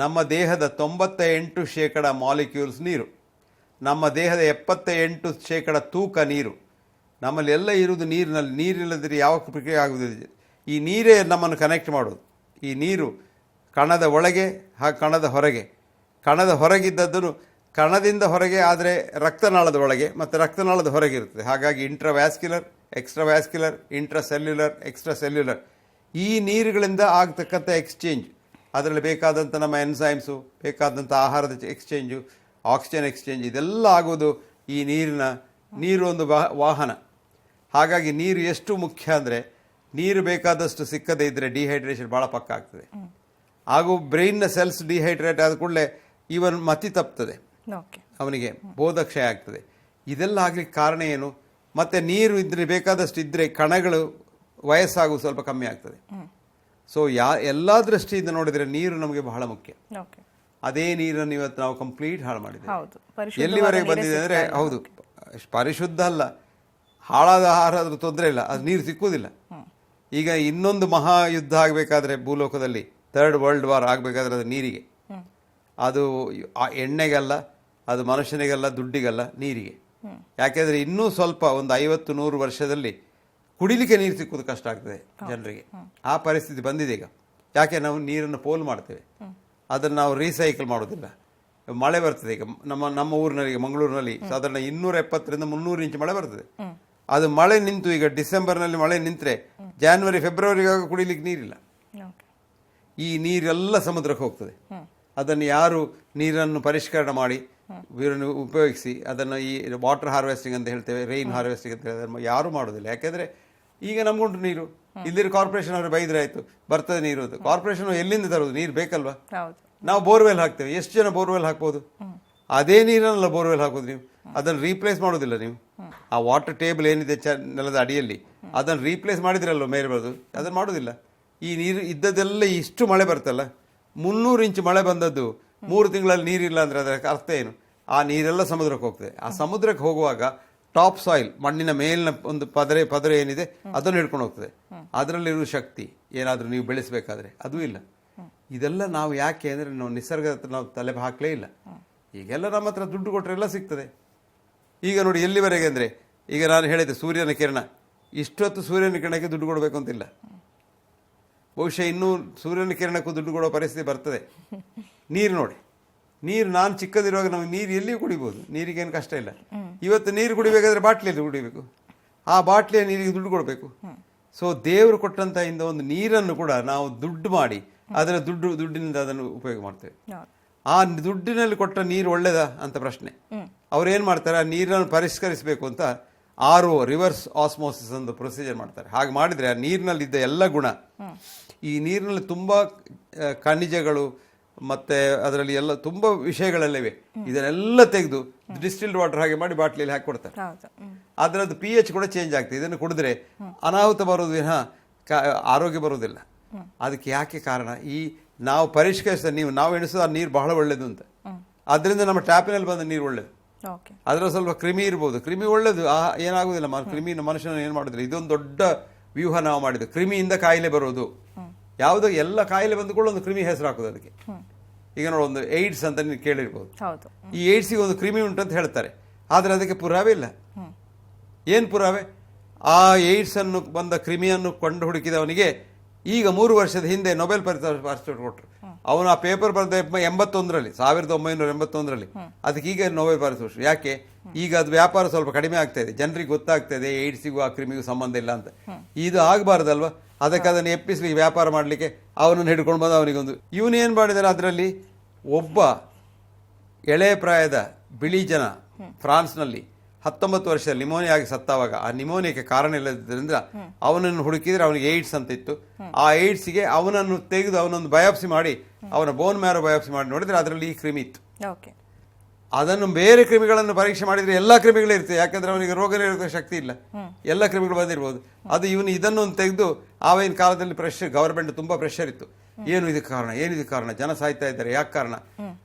ನಮ್ಮ ದೇಹದ ತೊಂಬತ್ತ ಎಂಟು ಶೇಕಡ ಮಾಲಿಕ್ಯೂಲ್ಸ್ ನೀರು. ನಮ್ಮ ದೇಹದ ಎಪ್ಪತ್ತ ಎಂಟು ಶೇಕಡ ತೂಕ ನೀರು. ನಮ್ಮಲ್ಲಿ ಎಲ್ಲ ಇರುವುದು ನೀರಿನಲ್ಲಿ, ನೀರಿಲ್ಲದಿದ್ರೆ ಯಾವ ಪ್ರಕ್ರಿಯೆ ಆಗುವುದಿಲ್ಲ. ಈ ನೀರೇ ನಮ್ಮನ್ನು ಕನೆಕ್ಟ್ ಮಾಡೋದು ಈ ನೀರು ಕಣದ ಒಳಗೆ ಹಾಗೂ ಕಣದ ಹೊರಗೆ. ಕಣದ ಹೊರಗಿದ್ದದ್ದನ್ನು ಕಣದಿಂದ ಹೊರಗೆ, ಆದರೆ ರಕ್ತನಾಳದ ಒಳಗೆ, ಮತ್ತು ರಕ್ತನಾಳದ ಹೊರಗೆ ಇರುತ್ತದೆ. ಹಾಗಾಗಿ intravascular intra cellular extra cellular ಈ ನೀರುಗಳಿಂದ ಆಗ್ತಕ್ಕಂಥ ಎಕ್ಸ್ಚೇಂಜ್ ಅದರಲ್ಲಿ ಬೇಕಾದಂಥ ನಮ್ಮ ಎನ್ಸೈಮ್ಸು ಬೇಕಾದಂಥ ಆಹಾರದ ಎಕ್ಸ್ಚೇಂಜು ಆಕ್ಸಿಜನ್ ಎಕ್ಸ್ಚೇಂಜ್ ಇದೆಲ್ಲ ಆಗೋದು ಈ ನೀರಿನ ನೀರು ಒಂದು ವಾ- ವಾಹನ. ಹಾಗಾಗಿ ನೀರು ಎಷ್ಟು ಮುಖ್ಯ ಅಂದರೆ ನೀರು ಬೇಕಾದಷ್ಟು ಸಿಕ್ಕದೇ ಇದ್ದರೆ ಡಿಹೈಡ್ರೇಷನ್ ಭಾಳ ಪಕ್ಕ ಆಗ್ತದೆ. ಹಾಗೂ ಬ್ರೈನ್ನ ಸೆಲ್ಸ್ ಡಿಹೈಡ್ರೇಟ್ ಆದ ಕೂಡಲೇ ಇವನ್ ಮತಿ ತಪ್ತದೆ. ಅವನಿಗೆ ಬೋಧಕ್ಷಯ ಆಗ್ತದೆ. ಇದೆಲ್ಲ ಆಗಲಿಕ್ಕೆ ಕಾರಣ ಏನು? ಮತ್ತೆ ನೀರು ಇದ್ರೆ ಬೇಕಾದಷ್ಟು ಇದ್ದರೆ ಕಣಗಳು ವಯಸ್ಸಾಗುವುದು ಸ್ವಲ್ಪ ಕಮ್ಮಿ ಆಗ್ತದೆ. ಸೊ ಯಾ ಎಲ್ಲ ದೃಷ್ಟಿಯಿಂದ ನೋಡಿದರೆ ನೀರು ನಮಗೆ ಬಹಳ ಮುಖ್ಯ. ಅದೇ ನೀರನ್ನು ಇವತ್ತು ನಾವು ಕಂಪ್ಲೀಟ್ ಹಾಳು ಮಾಡಿದ್ದೇವೆ. ಎಲ್ಲಿವರೆಗೆ ಬಂದಿದೆ ಅಂದರೆ. ಹೌದು. ಪರಿಶುದ್ಧ ಅಲ್ಲ. ಹಾಳಾದ ಆಹಾರ ಆದರೂ ತೊಂದರೆ ಇಲ್ಲ. ಅದು ನೀರು ಸಿಕ್ಕುವುದಿಲ್ಲ. ಈಗ ಇನ್ನೊಂದು ಮಹಾ ಯುದ್ಧ ಆಗಬೇಕಾದ್ರೆ ಭೂಲೋಕದಲ್ಲಿ ಥರ್ಡ್ ವರ್ಲ್ಡ್ ವಾರ್ ಆಗಬೇಕಾದ್ರೆ ಅದು ನೀರಿಗೆ. ಅದು ಆ ಎಣ್ಣೆಗಲ್ಲ ಅದು ಮನುಷ್ಯನಿಗಲ್ಲ ದುಡ್ಡಿಗಲ್ಲ ನೀರಿಗೆ. ಯಾಕೆಂದರೆ ಇನ್ನೂ ಸ್ವಲ್ಪ ಒಂದು ಐವತ್ತು ನೂರು ವರ್ಷದಲ್ಲಿ ಕುಡಿಲಿಕ್ಕೆ ನೀರು ಸಿಕ್ಕುವುದು ಕಷ್ಟ ಆಗ್ತದೆ ಜನರಿಗೆ. ಆ ಪರಿಸ್ಥಿತಿ ಬಂದಿದೆ ಈಗ. ಯಾಕೆ ನಾವು ನೀರನ್ನು ಪೋಲ್ ಮಾಡ್ತೇವೆ? ಅದನ್ನು ನಾವು ರೀಸೈಕಲ್ ಮಾಡೋದಿಲ್ಲ ಮಳೆ ಬರ್ತದೆ ಈಗ. ನಮ್ಮ ನಮ್ಮ ಊರಿನಲ್ಲಿ ಮಂಗಳೂರಿನಲ್ಲಿ ಸಾಧಾರಣ ಇನ್ನೂರ ಎಪ್ಪತ್ತರಿಂದ ಮುನ್ನೂರು ಇಂಚು ಮಳೆ ಬರ್ತದೆ. ಅದು ಮಳೆ ನಿಂತು ಈಗ ಡಿಸೆಂಬರ್ನಲ್ಲಿ ಮಳೆ ನಿಂತರೆ ಜಾನ್ವರಿ ಫೆಬ್ರವರಿಗಾಗ ಕುಡಿಲಿಕ್ಕೆ ನೀರಿಲ್ಲ. ಈ ನೀರೆಲ್ಲ ಸಮುದ್ರಕ್ಕೆ ಹೋಗ್ತದೆ. ಅದನ್ನು ಯಾರು ನೀರನ್ನು ಪರಿಷ್ಕರಣೆ ಮಾಡಿ ನೀರನ್ನು ಉಪಯೋಗಿಸಿ ಅದನ್ನು ಈ ವಾಟರ್ ಹಾರ್ವೆಸ್ಟಿಂಗ್ ಅಂತ ಹೇಳ್ತೇವೆ ರೈನ್ ಹಾರ್ವೆಸ್ಟಿಂಗ್ ಅಂತ ಹೇಳಿದ್ರೆ ಯಾರು ಮಾಡೋದಿಲ್ಲ ಯಾಕೆಂದ್ರೆ ಈಗ ನಮ್ಗುಂಟು ನೀರು. ಇಲ್ಲಿರೋ ಕಾರ್ಪೊರೇಷನ್ ಅವರು ಬೈದ್ರೆ ಆಯ್ತು ಬರ್ತದೆ ನೀರು ಅದು ಕಾರ್ಪೊರೇಷನ್ ಎಲ್ಲಿಂದ ತರೋದು? ನೀರು ಬೇಕಲ್ವಾ? ನಾವು ಬೋರ್ವೆಲ್ ಹಾಕ್ತೇವೆ. ಎಷ್ಟು ಜನ ಬೋರ್ವೆಲ್ ಹಾಕ್ಬೋದು? ಅದೇ ನೀರನ್ನೆಲ್ಲ ಬೋರ್ವೆಲ್ ಹಾಕೋದು ನೀವು. ಅದನ್ನು ರೀಪ್ಲೇಸ್ ಮಾಡೋದಿಲ್ಲ ನೀವು. ಆ ವಾಟರ್ ಟೇಬಲ್ ಏನಿದೆ ಚ ನೆಲದ ಅಡಿಯಲ್ಲಿ ಅದನ್ನು ರೀಪ್ಲೇಸ್ ಮಾಡಿದ್ರಲ್ಲೋ ಮೇಲೆ ಬರೋದು? ಅದನ್ನು ಮಾಡೋದಿಲ್ಲ. ಈ ನೀರು ಇದ್ದದೆಲ್ಲ ಇಷ್ಟು ಮಳೆ ಬರ್ತಲ್ಲ. ಮುನ್ನೂರು ಇಂಚು ಮಳೆ ಬಂದದ್ದು ಮೂರು ತಿಂಗಳಲ್ಲಿ ನೀರಿಲ್ಲ ಅಂದರೆ ಅದರ ಅರ್ಥ ಏನು? ಆ ನೀರೆಲ್ಲ ಸಮುದ್ರಕ್ಕೆ ಹೋಗ್ತದೆ. ಆ ಸಮುದ್ರಕ್ಕೆ ಹೋಗುವಾಗ ಟಾಪ್ ಸಾಯಿಲ್, ಮಣ್ಣಿನ ಮೇಲಿನ ಒಂದು ಪದರೆ ಪದರೆ ಏನಿದೆ, ಅದನ್ನು ಹಿಡ್ಕೊಂಡು ಹೋಗ್ತದೆ. ಅದರಲ್ಲಿರುವ ಶಕ್ತಿ ಏನಾದರೂ ನೀವು ಬೆಳೆಸಬೇಕಾದ್ರೆ ಅದೂ ಇಲ್ಲ. ಇದೆಲ್ಲ ನಾವು ಯಾಕೆ ಅಂದರೆ ನಾವು ನಿಸರ್ಗದ ಹತ್ರ ನಾವು ತಲೆ ಹಾಕಲೇ ಇಲ್ಲ. ಈಗೆಲ್ಲ ನಮ್ಮ ಹತ್ರ ದುಡ್ಡು ಕೊಟ್ಟರೆ ಎಲ್ಲ ಸಿಗ್ತದೆ. ಈಗ ನೋಡಿ ಎಲ್ಲಿವರೆಗೆ ಅಂದರೆ, ಈಗ ನಾನು ಹೇಳಿದೆ ಸೂರ್ಯನ ಕಿರಣ. ಇಷ್ಟೊತ್ತು ಸೂರ್ಯನ ಕಿರಣಕ್ಕೆ ದುಡ್ಡು ಕೊಡಬೇಕು ಅಂತಿಲ್ಲ. ಬಹುಶಃ ಇನ್ನೂ ಸೂರ್ಯನ ಕಿರಣಕ್ಕೂ ದುಡ್ಡು ಕೊಡೋ ಪರಿಸ್ಥಿತಿ ಬರ್ತದೆ. ನೀರು ನೋಡಿ. ನೀರು ನಾನು ಚಿಕ್ಕದಿರುವಾಗ ನಮಗೆ ನೀರು ಎಲ್ಲಿಯೂ ಕುಡಿಬೋದು. ನೀರಿಗೇನು ಕಷ್ಟ ಇಲ್ಲ. ಇವತ್ತು ನೀರು ಕುಡಿಬೇಕಾದ್ರೆ ಬಾಟ್ಲಿಯಲ್ಲಿ ಕುಡಿಬೇಕು? ಆ ಬಾಟ್ಲಿಯ ನೀರಿಗೆ ದುಡ್ಡು ಕೊಡಬೇಕು. ಸೊ ದೇವರು ಕೊಟ್ಟಂತ ಇಂದ ಒಂದು ನೀರನ್ನು ಕೂಡ ನಾವು ದುಡ್ಡು ಮಾಡಿ ಅದರ ದುಡ್ಡು ದುಡ್ಡಿನಿಂದ ಅದನ್ನು ಉಪಯೋಗ ಮಾಡ್ತೇವೆ. ಆ ದುಡ್ಡಿನಲ್ಲಿ ಕೊಟ್ಟ ನೀರು ಒಳ್ಳೇದಾ ಅಂತ ಪ್ರಶ್ನೆ. ಅವ್ರು ಏನು ಮಾಡ್ತಾರೆ? ಆ ನೀರನ್ನು ಪರಿಷ್ಕರಿಸಬೇಕು ಅಂತ ಆರ್ ಒ ರಿವರ್ಸ್ ಆಸ್ಮೋಸಿಸ್ ಒಂದು ಪ್ರೊಸೀಜರ್ ಮಾಡ್ತಾರೆ. ಹಾಗೆ ಮಾಡಿದರೆ ಆ ನೀರಿನಲ್ಲಿದ್ದ ಎಲ್ಲ ಗುಣ. ಈ ನೀರಿನಲ್ಲಿ ತುಂಬ ಖನಿಜಗಳು ಮತ್ತೆ ಅದರಲ್ಲಿ ಎಲ್ಲ ತುಂಬ ವಿಷಯಗಳೆಲ್ಲವೆ. ಇದನ್ನೆಲ್ಲ ತೆಗೆದು ಡಿಸ್ಟಿಲ್ಡ್ ವಾಟರ್ ಹಾಗೆ ಮಾಡಿ ಬಾಟ್ಲಿಯಲ್ಲಿ ಹಾಕಿ ಕೊಡ್ತಾರೆ. ಅದರದ್ದು ಪಿ ಎಚ್ ಕೂಡ ಚೇಂಜ್ ಆಗ್ತದೆ. ಇದನ್ನು ಕುಡಿದ್ರೆ ಅನಾಹುತ ಬರೋದು ವಿನಃ ಆರೋಗ್ಯ ಬರೋದಿಲ್ಲ ಅದಕ್ಕೆ ಯಾಕೆ ಕಾರಣ? ಈ ನಾವು ಪರಿಷ್ಕರಿಸಿದ ನೀವು ನಾವು ಎಣಿಸೋದು ಆ ನೀರು ಬಹಳ ಒಳ್ಳೆಯದು ಅಂತ. ಅದರಿಂದ ನಮ್ಮ ಟ್ಯಾಪಿನಲ್ಲಿ ಬಂದ ನೀರು ಒಳ್ಳೆಯದು ಅದರ ಸ್ವಲ್ಪ ಕ್ರಿಮಿ ಇರ್ಬೋದು. ಕ್ರಿಮಿ ಒಳ್ಳೆಯದು ಆ ಏನಾಗುದಿಲ್ಲ ಮ- ಕ್ರಿಮಿ ಮನುಷ್ಯನ ಏನು ಮಾಡೋದಿಲ್ಲ. ಇದೊಂದು ದೊಡ್ಡ ವ್ಯೂಹ ನಾವು ಮಾಡಿದ್ದು. ಕ್ರಿಮಿಯಿಂದ ಕಾಯಿಲೆ ಬರೋದು. ಯಾವುದೋ ಎಲ್ಲ ಕಾಯಿಲೆ ಬಂದುಕೊಳ್ಳೋ ಒಂದು ಕ್ರಿಮಿ ಹೆಸರು ಹಾಕೋದು ಅದಕ್ಕೆ. ಈಗ ನೋಡಿ ಒಂದು ಏಡ್ಸ್ ಅಂತ ನೀವು ಕೇಳಿರ್ಬೋದು. ಈ ಏಡ್ಸಿಗೆ ಒಂದು ಕ್ರಿಮಿ ಉಂಟು ಅಂತ ಹೇಳ್ತಾರೆ. ಆದರೆ ಅದಕ್ಕೆ ಪುರಾವೆ ಇಲ್ಲ. ಏನು ಪುರಾವೆ? ಆ ಏಡ್ಸ್ ಅನ್ನು ಬಂದ ಕ್ರಿಮಿಯನ್ನು ಕಂಡು ಹುಡುಕಿದವನಿಗೆ ಈಗ ಮೂರು ವರ್ಷದ ಹಿಂದೆ ನೊಬೆಲ್ ಪಾರಿತೋಷಿಕ ಕೊಟ್ಟರು ಅವನು ಆ ಪೇಪರ್ ಬರೆದ ಎಂಬತ್ತೊಂದರಲ್ಲಿ ಸಾವಿರದ ಒಂಬೈನೂರ ಎಂಬತ್ತೊಂದರಲ್ಲಿ. ಅದಕ್ಕೆ ಈಗ ನೊಬೆಲ್ ಪಾರಿತೋಷಿಕ ಯಾಕೆ? ಈಗ ಅದು ವ್ಯಾಪಾರ ಸ್ವಲ್ಪ ಕಡಿಮೆ ಆಗ್ತಾ ಇದೆ. ಜನರಿಗೆ ಗೊತ್ತಾಗ್ತಾ ಇದೆ ಏಡ್ಸಿಗೂ ಆ ಕ್ರಿಮಿಗೂ ಸಂಬಂಧ ಇಲ್ಲ ಅಂತ. ಇದು ಆಗಬಾರ್ದಲ್ವಾ? ಅದಕ್ಕೆ ಅದನ್ನು ಎಪ್ಪಿಸ್ಲಿಕ್ಕೆ ವ್ಯಾಪಾರ ಮಾಡಲಿಕ್ಕೆ ಅವನನ್ನು ಹಿಡ್ಕೊಂಡು ಬಂದು ಅವನಿಗೊಂದು. ಇವನು ಏನು ಮಾಡಿದರೆ ಅದರಲ್ಲಿ? ಒಬ್ಬ ಎಳೆ ಪ್ರಾಯದ ಬಿಳಿ ಜನ ಫ್ರಾನ್ಸ್ನಲ್ಲಿ ಹತ್ತೊಂಬತ್ತು ವರ್ಷ ನಿಮೋನಿಯಾ ಆಗಿ ಸತ್ತಾವಾಗ ಆ ನಿಮೋನಿಯಾಕ್ಕೆ ಕಾರಣ ಇಲ್ಲದಿದ್ದರಿಂದ ಅವನನ್ನು ಹುಡುಕಿದ್ರೆ ಅವನಿಗೆ ಏಡ್ಸ್ ಅಂತ ಇತ್ತು. ಆ ಏಡ್ಸ್ಗೆ ಅವನನ್ನು ತೆಗೆದು ಅವನೊಂದು ಬಯಾಪ್ಸಿ ಮಾಡಿ ಅವನ ಬೋನ್ ಮ್ಯಾರೋ ಬಯಾಪ್ಸಿ ಮಾಡಿ ನೋಡಿದರೆ ಅದರಲ್ಲಿ ಈ ಕ್ರಿಮಿ ಇತ್ತು. ಅದನ್ನು ಬೇರೆ ಕ್ರಿಮಿಗಳನ್ನು ಪರೀಕ್ಷೆ ಮಾಡಿದರೆ ಎಲ್ಲ ಕ್ರಿಮಿಗಳು ಇರ್ತವೆ ಯಾಕಂದ್ರೆ ಅವನಿಗೆ ರೋಗ ನಿರೋಧಕ ಶಕ್ತಿ ಇಲ್ಲ. ಎಲ್ಲ ಕ್ರಿಮಿಗಳು ಬಂದಿರ್ಬೋದು. ಅದು ಇವನು ಇದನ್ನು ಒಂದು ತೆಗೆದು ಆವಾಗಿನ ಕಾಲದಲ್ಲಿ ಪ್ರೆಷರ್ ಗವರ್ಮೆಂಟ್ ತುಂಬಾ ಪ್ರೆಷರ್ ಇತ್ತು. ಏನು ಇದಕ್ಕೆ ಕಾರಣ? ಏನು ಇದಕ್ಕೆ ಕಾರಣ? ಜನ ಸಾಯ್ತಾ ಇದ್ದಾರೆ. ಯಾಕೆ ಕಾರಣ?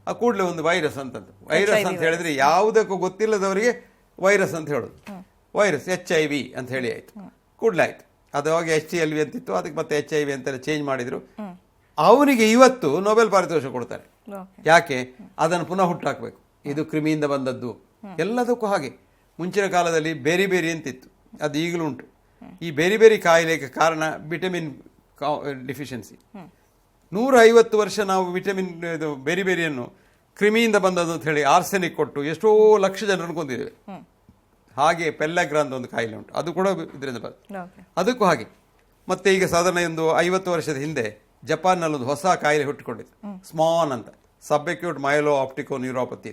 ಆ ಕೂಡಲೇ ಒಂದು ವೈರಸ್ ಅಂತಂದು ವೈರಸ್ ಅಂತ ಹೇಳಿದ್ರೆ ಯಾವುದಕ್ಕೂ ಗೊತ್ತಿಲ್ಲದವರಿಗೆ ವೈರಸ್ ಅಂತ ಹೇಳೋದು. ವೈರಸ್ ಎಚ್ ಐ ವಿ ಅಂತ ಹೇಳಿ ಆಯಿತು. ಕೂಡಲೇ ಆಯಿತು. ಅದು ಅವಾಗ ಎಚ್ ಟಿ ಎಲ್ ವಿ ಅಂತಿತ್ತು. ಅದಕ್ಕೆ ಮತ್ತೆ ಎಚ್ ಐ ವಿ ಅಂತೆಲ್ಲ ಚೇಂಜ್ ಮಾಡಿದ್ರು. ಅವನಿಗೆ ಇವತ್ತು ನೊಬೆಲ್ ಪಾರಿತೋಷ ಕೊಡ್ತಾರೆ. ಯಾಕೆ? ಅದನ್ನು ಪುನಃ ಹುಟ್ಟಾಕಬೇಕು. ಇದು ಕ್ರಿಮಿಯಿಂದ ಬಂದದ್ದು. ಎಲ್ಲದಕ್ಕೂ ಹಾಗೆ. ಮುಂಚಿನ ಕಾಲದಲ್ಲಿ ಬೇರೆ ಬೇರೆ ಅಂತಿತ್ತು. ಅದು ಈಗಲೂ ಉಂಟು. ಈ ಬೇರೆ ಬೇರೆ ಕಾಯಿಲೆಗೆ ಕಾರಣ ವಿಟಮಿನ್ ಡಿಫಿಷಿಯನ್ಸಿ. ನೂರ ಐವತ್ತು ವರ್ಷ ನಾವು ವಿಟಮಿನ್ ಇದು ಬೇರೆ ಬೇರೆಯನ್ನು ಕ್ರಿಮಿಯಿಂದ ಬಂದದ್ದು ಅಂತ ಹೇಳಿ ಆರ್ಸೆನಿಕ್ ಕೊಟ್ಟು ಎಷ್ಟೋ ಲಕ್ಷ ಜನರನ್ನು ಕೊಂದಿದ್ದೇವೆ. ಹಾಗೆ ಪೆಲ್ಲಗ್ರ ಅಂತ ಒಂದು ಕಾಯಿಲೆ ಉಂಟು. ಅದು ಕೂಡ ಇದರಿಂದ ಬರ್ತದೆ ಅದಕ್ಕೂ ಹಾಗೆ. ಮತ್ತೆ ಈಗ ಸಾಧಾರಣ ಒಂದು ಐವತ್ತು ವರ್ಷದ ಹಿಂದೆ ಜಪಾನ್ನಲ್ಲಿ ಒಂದು ಹೊಸ ಕಾಯಿಲೆ ಹುಟ್ಟಿಕೊಂಡಿತ್ತು. ಸ್ಮಾನ್ ಅಂತ. ಸಬ್ಎಕ್ಯೂಟ್ ಮೈಲೋ ಆಪ್ಟಿಕೋ ನ್ಯೂರೋಪತಿ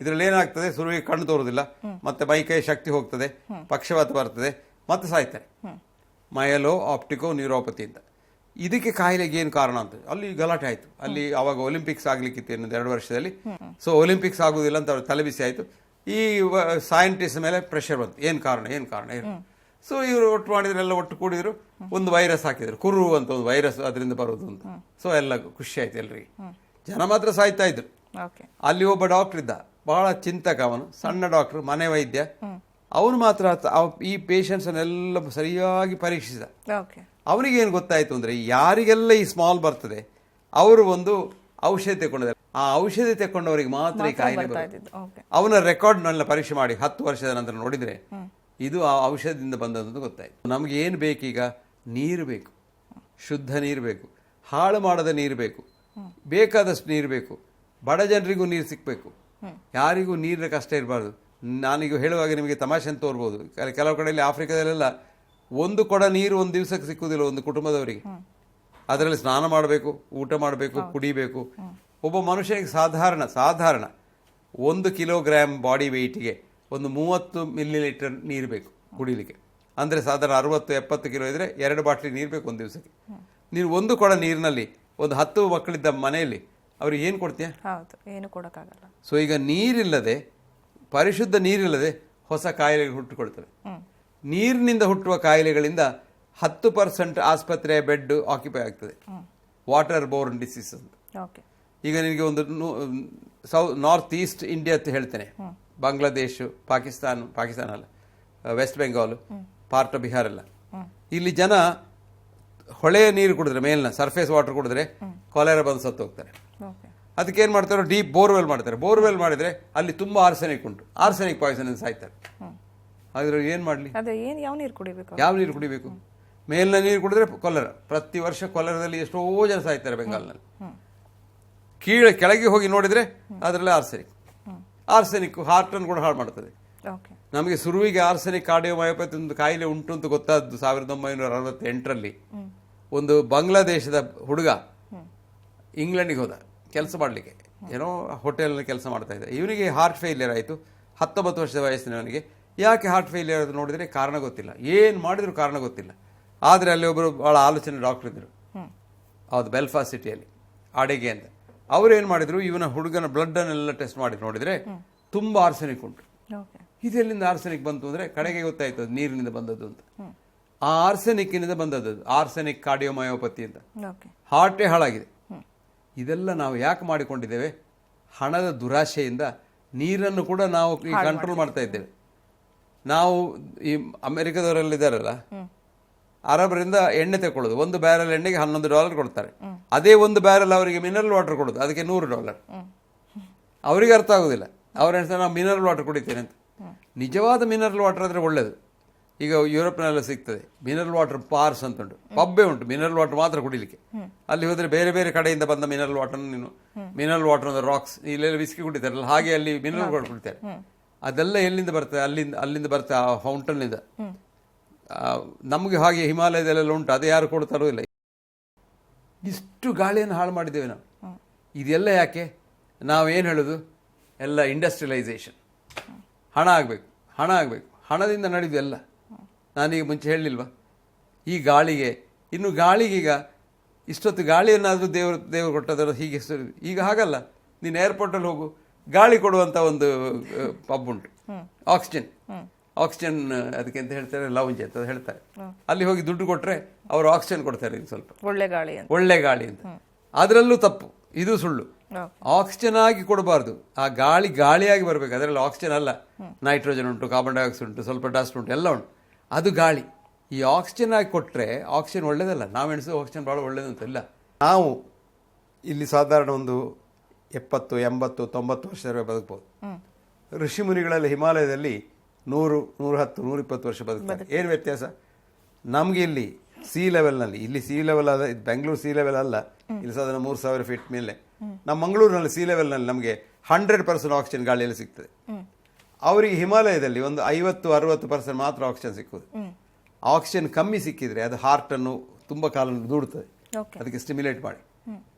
ಇದರಲ್ಲಿ ಏನಾಗ್ತದೆ? ಸುರುವಿಗೆ ಕಣ್ಣು ತೋರುದಿಲ್ಲ. ಮತ್ತೆ ಮೈಕೈ ಶಕ್ತಿ ಹೋಗ್ತದೆ. ಪಕ್ಷಪಾತ ಬರ್ತದೆ. ಮತ್ತೆ ಸಾಯ್ತಾರೆ. ಮಯಲೋ ಆಪ್ಟಿಕೋ ನ್ಯೂರೋಪತಿ ಅಂತ. ಇದಕ್ಕೆ ಕಾಯಿಲೆಗೆ ಏನು ಕಾರಣ ಅಂತ? ಅಲ್ಲಿ ಗಲಾಟೆ ಆಯ್ತು. ಅಲ್ಲಿ ಅವಾಗ ಒಲಿಂಪಿಕ್ಸ್ ಆಗ್ಲಿಕ್ಕಿತ್ತು ಇನ್ನೊಂದು ಎರಡು ವರ್ಷದಲ್ಲಿ. ಸೊ ಒಲಿಂಪಿಕ್ಸ್ ಆಗುದಿಲ್ಲ ಅಂತ ಅವ್ರು ತಲೆಬಿಸಿ ಆಯ್ತು. ಈ ಸೈಂಟಿಸ್ಟ್ ಮೇಲೆ ಪ್ರೆಷರ್ ಬಂತು. ಏನು ಕಾರಣ? ಏನು ಕಾರಣ? ಏನು? ಸೊ ಇವರು ಒಟ್ಟು ಮಾಡಿದ್ರೆಲ್ಲ ಒಟ್ಟು ಕೂಡಿದ್ರು. ಒಂದು ವೈರಸ್ ಹಾಕಿದ್ರು. ಕುರು ಅಂತ ಒಂದು ವೈರಸ್ ಅದರಿಂದ ಬರೋದು ಅಂತ. ಸೊ ಎಲ್ಲ ಖುಷಿ ಆಯ್ತು ಎಲ್ರಿಗೆ. ಜನ ಮಾತ್ರ ಸಾಯ್ತಾ ಇದ್ರು. ಅಲ್ಲಿ ಒಬ್ಬ ಡಾಕ್ಟರ್ ಇದ್ದ. ಬಹಳ ಚಿಂತಕ ಅವನು ಸಣ್ಣ ಡಾಕ್ಟರ್ ಮನೆ ವೈದ್ಯ. ಅವನು ಮಾತ್ರ ಈ ಪೇಷಂಟ್ಸ್ ಅನ್ನೆಲ್ಲ ಸರಿಯಾಗಿ ಪರೀಕ್ಷಿಸಿದ. ಓಕೆ. ಅವನಿಗೆ ಏನು ಗೊತ್ತಾಯ್ತು ಅಂದ್ರೆ ಯಾರಿಗೆಲ್ಲ ಈ ಸ್ಮಾಲ್ ಬರ್ತದೆ ಅವರು ಒಂದು ಔಷಧಿ ತಗೊಂಡಿದ್ದಾರೆ. ಆ ಔಷಧಿ ತಗೊಂಡವರಿಗೆ ಮಾತ್ರ ಈ ಕಾಯಿಲೆ ಅವನ ಬರುತ್ತೆ ಅವನ ರೆಕಾರ್ಡ್ನೆಲ್ಲ ಪರೀಕ್ಷೆ ಮಾಡಿ ಹತ್ತು ವರ್ಷದ ನಂತರ ನೋಡಿದ್ರೆ ಇದು ಆ ಔಷಧದಿಂದ ಬಂದದ್ದು ಗೊತ್ತಾಯ್ತು. ನಮ್ಗೆ ಏನು ಬೇಕೀಗ? ನೀರು ಬೇಕು. ಶುದ್ಧ ನೀರು ಬೇಕು. ಹಾಳು ಮಾಡದ ನೀರು ಬೇಕು. ಬೇಕಾದಷ್ಟು ನೀರು ಬೇಕು. ಬಡ ಜನರಿಗೂ ನೀರು ಸಿಕ್ಕಬೇಕು ಯಾರಿಗೂ ನೀರಿನ ಕಷ್ಟ ಇರಬಾರ್ದು. ನಾನೀಗ ಹೇಳುವಾಗ ನಿಮಗೆ ತಮಾಷೆ ಅಂತ ತೋರ್ಬೋದು. ಕೆಲ- ಕೆಲವು ಕಡೆಯಲ್ಲಿ ಆಫ್ರಿಕಾದಲ್ಲೆಲ್ಲ ಒಂದು ಕೊಡ ನೀರು ಒಂದು ದಿವಸಕ್ಕೆ ಸಿಕ್ಕುವುದಿಲ್ಲ ಒಂದು ಕುಟುಂಬದವರಿಗೆ. ಅದರಲ್ಲಿ ಸ್ನಾನ ಮಾಡಬೇಕು ಊಟ ಮಾಡಬೇಕು ಕುಡಿಬೇಕು. ಒಬ್ಬ ಮನುಷ್ಯನಿಗೆ ಸಾಧಾರಣ ಸಾಧಾರಣ ಒಂದು ಕಿಲೋಗ್ರಾಮ್ ಬಾಡಿ ವೆಯ್ಟಿಗೆ ಒಂದು ಮೂವತ್ತು ಮಿಲ್ಲಿ ಲೀಟರ್ ನೀರು ಬೇಕು ಕುಡಿಲಿಕ್ಕೆ. ಅಂದರೆ ಸಾಧಾರಣ ಅರವತ್ತು ಎಪ್ಪತ್ತು ಕಿಲೋ ಇದ್ದರೆ ಎರಡು ಬಾಟ್ಲಿ ನೀರು ಬೇಕು ಒಂದು ದಿವಸಕ್ಕೆ. ನೀನು ಒಂದು ಕೊಡ ನೀರಿನಲ್ಲಿ ಒಂದು ಹತ್ತು ಮಕ್ಕಳಿದ್ದ ಮನೆಯಲ್ಲಿ ಅವ್ರಿಗೆ ಏನು ಕೊಡ್ತೀಯ? ಹೌದು ಏನು ಕೊಡೋಕ್ಕಾಗಲ್ಲ. ಸೊ ಈಗ ನೀರಿಲ್ಲದೆ ಪರಿಶುದ್ಧ ನೀರಿಲ್ಲದೆ ಹೊಸ ಕಾಯಿಲೆಗಳು ಹುಟ್ಟುಕೊಳ್ತವೆ. ನೀರಿನಿಂದ ಹುಟ್ಟುವ ಕಾಯಿಲೆಗಳಿಂದ ಹತ್ತು ಪರ್ಸೆಂಟ್ ಆಸ್ಪತ್ರೆಯ ಬೆಡ್ ಆಕ್ಯುಪೈ ಆಗ್ತದೆ. ವಾಟರ್ ಬೋರ್ನ್ ಡಿಸೀಸ್ ಅಂತ. ಓಕೆ. ಈಗ ನಿನಗೆ ಒಂದು ಸೌ ನಾರ್ತ್ ಈಸ್ಟ್ ಇಂಡಿಯಾ ಅಂತ ಹೇಳ್ತೇನೆ. ಬಾಂಗ್ಲಾದೇಶ್ ಪಾಕಿಸ್ತಾನ್ ಪಾಕಿಸ್ತಾನ ಅಲ್ಲ ವೆಸ್ಟ್ ಬೆಂಗಾಲ್ ಪಾರ್ಟ್ ಆಫ್ ಬಿಹಾರ್ ಎಲ್ಲ ಇಲ್ಲಿ ಜನ ಹೊಳೆಯ ನೀರು ಕುಡಿದ್ರೆ ಮೇಲಿನ ಸರ್ಫೇಸ್ ವಾಟರ್ ಕುಡಿದ್ರೆ ಕೊಲೆರ ಬಂದು ಸತ್ತು ಹೋಗ್ತಾರೆ ಅದಕ್ಕೆ ಏನು ಮಾಡ್ತಾರೆ? ಡೀಪ್ ಬೋರ್ವೆಲ್ ಮಾಡ್ತಾರೆ. ಬೋರ್ವೆಲ್ ಮಾಡಿದ್ರೆ ಅಲ್ಲಿ ತುಂಬ ಆರ್ಸೆನಿಕ್ ಉಂಟು. ಆರ್ಸೆನಿಕ್ ಪಾಯ್ಸನ್ ಸಾಯ್ತಾರೆ. ಹಾಗಾದ್ರೆ ಏನು ಮಾಡಲಿ? ಅದೇ ಏನು ಯಾವ ನೀರು ಕುಡಿಬೇಕು? ಯಾವ ನೀರು ಕುಡಿಬೇಕು? ಮೇಲಿನ ನೀರು ಕುಡಿದ್ರೆ ಕೊಲ್ಲರ. ಪ್ರತಿ ವರ್ಷ ಕೊಲ್ಲರದಲ್ಲಿ ಎಷ್ಟೋ ಜನ ಸಾಯ್ತಾರೆ ಬೆಂಗಾಲ್ನಲ್ಲಿ. ಕೀಳ ಕೆಳಗೆ ಹೋಗಿ ನೋಡಿದ್ರೆ ಅದರಲ್ಲಿ ಆರ್ಸೆನಿಕ್. ಆರ್ಸೆನಿಕ್ ಹಾರ್ಟನ್ನು ಕೂಡ ಹಾಳು ಮಾಡ್ತದೆ. ನಮಗೆ ಶುರುವಿಗೆ ಆರ್ಸೆನಿಕ್ ಕಾರ್ಡಿಯೋಮಯೋಪತಿ ಒಂದು ಕಾಯಿಲೆ ಉಂಟು ಅಂತ ಗೊತ್ತಾದ್ದು ಸಾವಿರದ ಒಂಬೈನೂರ ಅರವತ್ತೆಂಟರಲ್ಲಿ. ಒಂದು ಬಾಂಗ್ಲಾದೇಶದ ಹುಡುಗ ಇಂಗ್ಲೆಂಡಿಗೆ ಹೋದ. ಕೆಲಸ ಮಾಡಲಿಕ್ಕೆ. ಏನೋ ಹೋಟೆಲ್ನಲ್ಲಿ ಕೆಲಸ ಮಾಡ್ತಾ ಇದ್ದ. ಇವನಿಗೆ ಹಾರ್ಟ್ ಫೇಲಿಯರ್ ಆಯಿತು. ಹತ್ತೊಂಬತ್ತು ವರ್ಷದ ವಯಸ್ಸಿನವನಿಗೆ ಯಾಕೆ ಹಾರ್ಟ್ ಫೇಲಿಯರ್ ಅದು ನೋಡಿದರೆ ಕಾರಣ ಗೊತ್ತಿಲ್ಲ. ಏನು ಮಾಡಿದ್ರು ಕಾರಣ ಗೊತ್ತಿಲ್ಲ. ಆದರೆ ಅಲ್ಲಿ ಒಬ್ಬರು ಭಾಳ ಆಲೋಚನೆ ಡಾಕ್ಟರ್ ಇದ್ದರು ಹೌದು ಬೆಲ್ಫಾಸ್ಟ್ ಸಿಟಿಯಲ್ಲಿ ಅಡಿಗೆ ಅಂತ. ಅವರು ಏನು ಮಾಡಿದ್ರು? ಇವನ ಹುಡುಗನ ಬ್ಲಡ್ಡನ್ನೆಲ್ಲ ಟೆಸ್ಟ್ ಮಾಡಿ ನೋಡಿದರೆ ತುಂಬ ಆರ್ಸೆನಿಕ್ ಉಂಟು. ಇದೆಲ್ಲಿಂದ ಆರ್ಸೆನಿಕ್ ಬಂತು ಅಂದರೆ ಕಡೆಗೆ ಗೊತ್ತಾಯ್ತು ಅದು ನೀರಿನಿಂದ ಬಂದದ್ದು ಅಂತ. ಆ ಆರ್ಸೆನಿಕ್ಕಿನಿಂದ ಬಂದದ್ದು ಆರ್ಸೆನಿಕ್ ಕಾರ್ಡಿಯೋಮಯೋಪತಿ ಅಂತ. ಹಾರ್ಟೇ ಹಾಳಾಗಿದೆ. ಇದೆಲ್ಲ ನಾವು ಯಾಕೆ ಮಾಡಿಕೊಂಡಿದ್ದೇವೆ? ಹಣದ ದುರಾಶೆಯಿಂದ ನೀರನ್ನು ಕೂಡ ನಾವು ಈ ಕಂಟ್ರೋಲ್ ಮಾಡ್ತಾ ಇದ್ದೇವೆ. ನಾವು ಈ ಅಮೆರಿಕದವರಲ್ಲಿದ್ದಾರಲ್ಲ ಅರಬರಿಂದ ಎಣ್ಣೆ ತಗೊಳ್ಳೋದು ಒಂದು ಬ್ಯಾರಲ್ ಎಣ್ಣೆಗೆ ಹನ್ನೊಂದು ಡಾಲರ್ ಕೊಡ್ತಾರೆ. ಅದೇ ಒಂದು ಬ್ಯಾರಲ್ ಅವರಿಗೆ ಮಿನರಲ್ ವಾಟರ್ ಕೊಡೋದು. ಅದಕ್ಕೆ ನೂರು ಡಾಲರ್ ಅವರಿಗೆ ಅರ್ಥ ಆಗೋದಿಲ್ಲ. ಅವ್ರ ಹೇಳ್ತಾರೆ ನಾವು ಮಿನರಲ್ ವಾಟರ್ ಕುಡಿತೇನೆ ಅಂತ. ನಿಜವಾದ ಮಿನರಲ್ ವಾಟರ್ ಆದರೆ ಒಳ್ಳೆಯದು ಈಗ ಯುರೋಪ್ನೆಲ್ಲ ಸಿಗ್ತದೆ. ಮಿನರಲ್ ವಾಟರ್ ಪಾರ್ಸ್ ಅಂತ ಉಂಟು ಪಬ್ಬೆ ಉಂಟು. ಮಿನರಲ್ ವಾಟರ್ ಮಾತ್ರ ಕುಡಿಲಿಕ್ಕೆ. ಅಲ್ಲಿ ಹೋದ್ರೆ ಬೇರೆ ಬೇರೆ ಕಡೆಯಿಂದ ಬಂದ ಮಿನರಲ್ ವಾಟರ್ ನೀನು ಮಿನರಲ್ ವಾಟರ್ ಅಂದ್ರೆ ರಾಕ್ಸ್ ಇಲ್ಲೆಲ್ಲ ವಿಸ್ಕಿ ಕುಡಿತಾರಲ್ಲ, ಹಾಗೆ ಅಲ್ಲಿ ಮಿನರಲ್ ವಾಟರ್ ಕುಡಿತಾರೆ. ಅದೆಲ್ಲ ಎಲ್ಲಿಂದ ಬರ್ತದೆ? ಅಲ್ಲಿಂದ ಅಲ್ಲಿಂದ ಬರ್ತದೆ ಆ ಫೌಂಟನ್ನಿಂದ ನಮಗೆ ಹಾಗೆ ಹಿಮಾಲಯದಲ್ಲೆಲ್ಲ ಉಂಟು. ಅದೇ ಯಾರು ಕೊಡ್ತಾರೋ ಇಲ್ಲ. ಇಷ್ಟು ಗಾಳಿಯನ್ನು ಹಾಳು ಮಾಡಿದ್ದೇವೆ ನಾವು. ಇದೆಲ್ಲ ಯಾಕೆ? ನಾವೇನು ಹೇಳೋದು? ಎಲ್ಲ ಇಂಡಸ್ಟ್ರಿಯಲೈಸೇಷನ್ ಹಣ ಆಗಬೇಕು ಹಣ ಆಗಬೇಕು. ಹಣದಿಂದ ನಡೆದು ಎಲ್ಲ. ನಾನೀಗ ಮುಂಚೆ ಹೇಳಲಿಲ್ವಾ ಈ ಗಾಳಿಗೆ ಇನ್ನು ಗಾಳಿಗೀಗ ಇಷ್ಟೊತ್ತು ಗಾಳಿಯನ್ನಾದರೂ ದೇವರು ದೇವರು ಕೊಟ್ಟದರು ಹೀಗೆ ಈಗ ಹಾಗಲ್ಲ. ನೀನು ಏರ್ಪೋರ್ಟಲ್ಲಿ ಹೋಗು ಗಾಳಿ ಕೊಡುವಂಥ ಒಂದು ಪಬ್ ಉಂಟು. ಆಕ್ಸಿಜನ್ ಆಕ್ಸಿಜನ್ ಅದಕ್ಕೆ ಅಂತ ಹೇಳ್ತಾರೆ ಲೌಂಜ್ ಅಂತ ಹೇಳ್ತಾರೆ. ಅಲ್ಲಿ ಹೋಗಿ ದುಡ್ಡು ಕೊಟ್ಟರೆ ಅವರು ಆಕ್ಸಿಜನ್ ಕೊಡ್ತಾರೆ ಇದು ಸ್ವಲ್ಪ. ಒಳ್ಳೆ ಗಾಳಿ ಒಳ್ಳೆ ಗಾಳಿ ಅಂತ. ಅದರಲ್ಲೂ ತಪ್ಪು. ಇದು ಸುಳ್ಳು. ಆಕ್ಸಿಜನ್ ಆಗಿ ಕೊಡಬಾರ್ದು. ಆ ಗಾಳಿ ಗಾಳಿಯಾಗಿ ಬರಬೇಕು. ಅದರಲ್ಲಿ ಆಕ್ಸಿಜನ್ ಅಲ್ಲ. ನೈಟ್ರೋಜನ್ ಉಂಟು ಕಾರ್ಬನ್ ಡೈಆಕ್ಸೈಡ್ ಉಂಟು ಸ್ವಲ್ಪ ಡಸ್ಟ್ ಉಂಟು ಎಲ್ಲ ಉಂಟು. ಅದು ಗಾಳಿ. ಈ ಆಕ್ಸಿಜನ್ ಆಗಿ ಕೊಟ್ಟರೆ ಆಕ್ಸಿಜನ್ ಒಳ್ಳೇದಲ್ಲ. ನಾವು ಎಣಿಸೋ ಆಕ್ಸಿಜನ್ ಭಾಳ ಒಳ್ಳೇದು ಅಂತ ಇಲ್ಲ ನಾವು ಇಲ್ಲಿ ಸಾಧಾರಣ ಒಂದು ಎಪ್ಪತ್ತು ಎಂಬತ್ತು ತೊಂಬತ್ತು ವರ್ಷದವರೆಗೆ ಬದುಕ್ಬೋದು. ಋಷಿ ಮುನಿಗಳಲ್ಲಿ ಹಿಮಾಲಯದಲ್ಲಿ ನೂರು ನೂರ ಹತ್ತು ನೂರ ಇಪ್ಪತ್ತು ವರ್ಷ ಬದುಕ್ತಾರೆ. ಏನು ವ್ಯತ್ಯಾಸ? ನಮಗೆ ಇಲ್ಲಿ ಸಿ ಲೆವೆಲ್ನಲ್ಲಿ ಇಲ್ಲಿ ಸಿ ಲೆವೆಲ್ ಅಲ್ಲ ಇದು ಬೆಂಗಳೂರು ಸಿ ಲೆವೆಲ್ ಅಲ್ಲ. ಇಲ್ಲಿ ಸಾಧಾರಣ ಮೂರು ಸಾವಿರ ಫೀಟ್ ಮೇಲೆ. ನಮ್ಮ ಮಂಗಳೂರಿನಲ್ಲಿ ಸಿ ಲೆವೆಲ್ನಲ್ಲಿ ನಮಗೆ ಹಂಡ್ರೆಡ್ ಪರ್ಸೆಂಟ್ ಆಕ್ಸಿಜನ್ ಗಾಳಿಯಲ್ಲಿ ಸಿಗ್ತದೆ. ಅವರಿಗೆ ಹಿಮಾಲಯದಲ್ಲಿ ಒಂದು ಐವತ್ತು ಅರವತ್ತು ಪರ್ಸೆಂಟ್ ಮಾತ್ರ ಆಕ್ಸಿಜನ್ ಸಿಕ್ಕುದು ಆಕ್ಸಿಜನ್ ಕಮ್ಮಿ ಸಿಕ್ಕಿದ್ರೆ ಅದು ಹಾರ್ಟನ್ನು ತುಂಬ ಕಾಲ ದೂಡುತ್ತದೆ. ಅದಕ್ಕೆ ಸ್ಟಿಮ್ಯುಲೇಟ್ ಮಾಡಿ.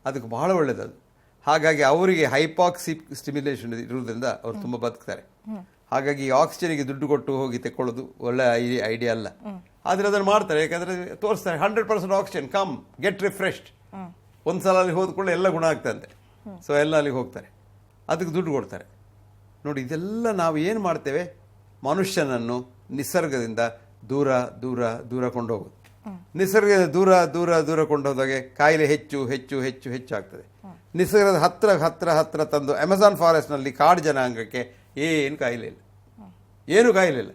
ಅದಕ್ಕೆ ಬಹಳ ಒಳ್ಳೆಯದದು ಹಾಗಾಗಿ ಅವರಿಗೆ ಹೈಪಾಕ್ಸಿ ಸ್ಟಿಮ್ಯುಲೇಷನ್ ಇರುವುದರಿಂದ ಅವರು ತುಂಬ ಬದುಕ್ತಾರೆ. ಹಾಗಾಗಿ ಆಕ್ಸಿಜನ್ಗೆ ದುಡ್ಡು ಕೊಟ್ಟು ಹೋಗಿ ತೆಕ್ಕೊಳ್ಳೋದು ಒಳ್ಳೆ ಐಡಿಯಾ ಅಲ್ಲ. ಆದರೆ ಅದನ್ನು ಮಾಡ್ತಾರೆ ಯಾಕಂದರೆ ತೋರಿಸ್ತಾರೆ hundred percent oxygen come get refreshed ಒಂದು ಸಲ ಅಲ್ಲಿ ಹೋದ್ಕೊಳ್ಳೆ ಎಲ್ಲ ಗುಣ ಆಗ್ತಂತೆ. ಸೊ ಎಲ್ಲ ಅಲ್ಲಿಗೆ ಹೋಗ್ತಾರೆ. ಅದಕ್ಕೆ ದುಡ್ಡು ಕೊಡ್ತಾರೆ. ನೋಡಿ ಇದೆಲ್ಲ ನಾವು ಏನು ಮಾಡ್ತೇವೆ? ಮನುಷ್ಯನನ್ನು ನಿಸರ್ಗದಿಂದ ದೂರ ದೂರ ದೂರ ಕೊಂಡೋಗೋದು. ನಿಸರ್ಗದಿಂದ ದೂರ ದೂರ ದೂರ ಕೊಂಡೋದಾಗೆ ಕಾಯಿಲೆ ಹೆಚ್ಚು ಹೆಚ್ಚು ಹೆಚ್ಚು ಹೆಚ್ಚಾಗ್ತದೆ. ನಿಸರ್ಗದ ಹತ್ರ ಹತ್ರ ಹತ್ರ ತಂದು ಅಮೆಝಾನ್ ಫಾರೆಸ್ಟ್ನಲ್ಲಿ ಕಾಡು ಜನಾಂಗಕ್ಕೆ ಏನು ಕಾಯಿಲೆ ಇಲ್ಲ. ಏನು ಕಾಯಿಲೆ ಇಲ್ಲ.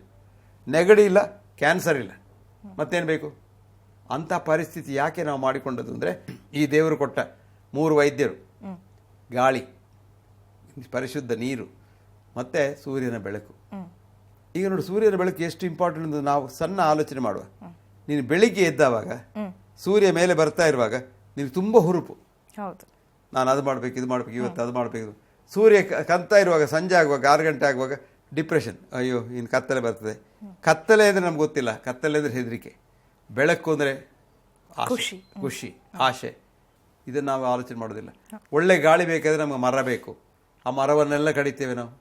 ನೆಗಡಿ ಇಲ್ಲ ಕ್ಯಾನ್ಸರ್ ಇಲ್ಲ. ಮತ್ತೇನು ಬೇಕು? ಅಂಥ ಪರಿಸ್ಥಿತಿ ಯಾಕೆ ನಾವು ಮಾಡಿಕೊಂಡದ್ದು ಅಂದರೆ ಈ ದೇವರು ಕೊಟ್ಟ ಮೂರು ವೈದ್ಯರು. ಗಾಳಿ ಪರಿಶುದ್ಧ ನೀರು. ಮತ್ತು ಸೂರ್ಯನ ಬೆಳಕು. ಈಗ ನೋಡಿ ಸೂರ್ಯನ ಬೆಳಕು ಎಷ್ಟು ಇಂಪಾರ್ಟೆಂಟ್ ಅಂತ ನಾವು ಸಣ್ಣ ಆಲೋಚನೆ ಮಾಡುವ. ನೀನು ಬೆಳಿಗ್ಗೆ ಎದ್ದಾವಾಗ ಸೂರ್ಯ ಮೇಲೆ ಬರ್ತಾ ಇರುವಾಗ ನೀನು ತುಂಬ ಹುರುಪು. ಹೌದು. ನಾನು ಅದು ಮಾಡಬೇಕು ಇದು ಮಾಡಬೇಕು ಇವತ್ತು ಅದು ಮಾಡಬೇಕು. ಸೂರ್ಯ ಕಂತಾ ಕಂತ ಇರುವಾಗ ಸಂಜೆ ಆಗುವಾಗ ಆರು ಗಂಟೆ ಆಗುವಾಗ ಡಿಪ್ರೆಷನ್ ಅಯ್ಯೋ ಇನ್ನು ಕತ್ತಲೆ ಬರ್ತದೆ. ಕತ್ತಲೆ ಅಂದರೆ ನಮ್ಗೆ ಗೊತ್ತಿಲ್ಲ. ಕತ್ತಲೆ ಅಂದರೆ ಹೆದರಿಕೆ. ಬೆಳಕು ಅಂದರೆ ಖುಷಿ. ಖುಷಿ ಆಶೆ. ಇದನ್ನು ನಾವು ಆಲೋಚನೆ ಮಾಡೋದಿಲ್ಲ. ಒಳ್ಳೆ ಗಾಳಿ ಬೇಕಾದರೆ ನಮಗೆ ಮರ ಬೇಕು. ಆ ಮರವನ್ನೆಲ್ಲ ಕಡಿತೇವೆ ನಾವು.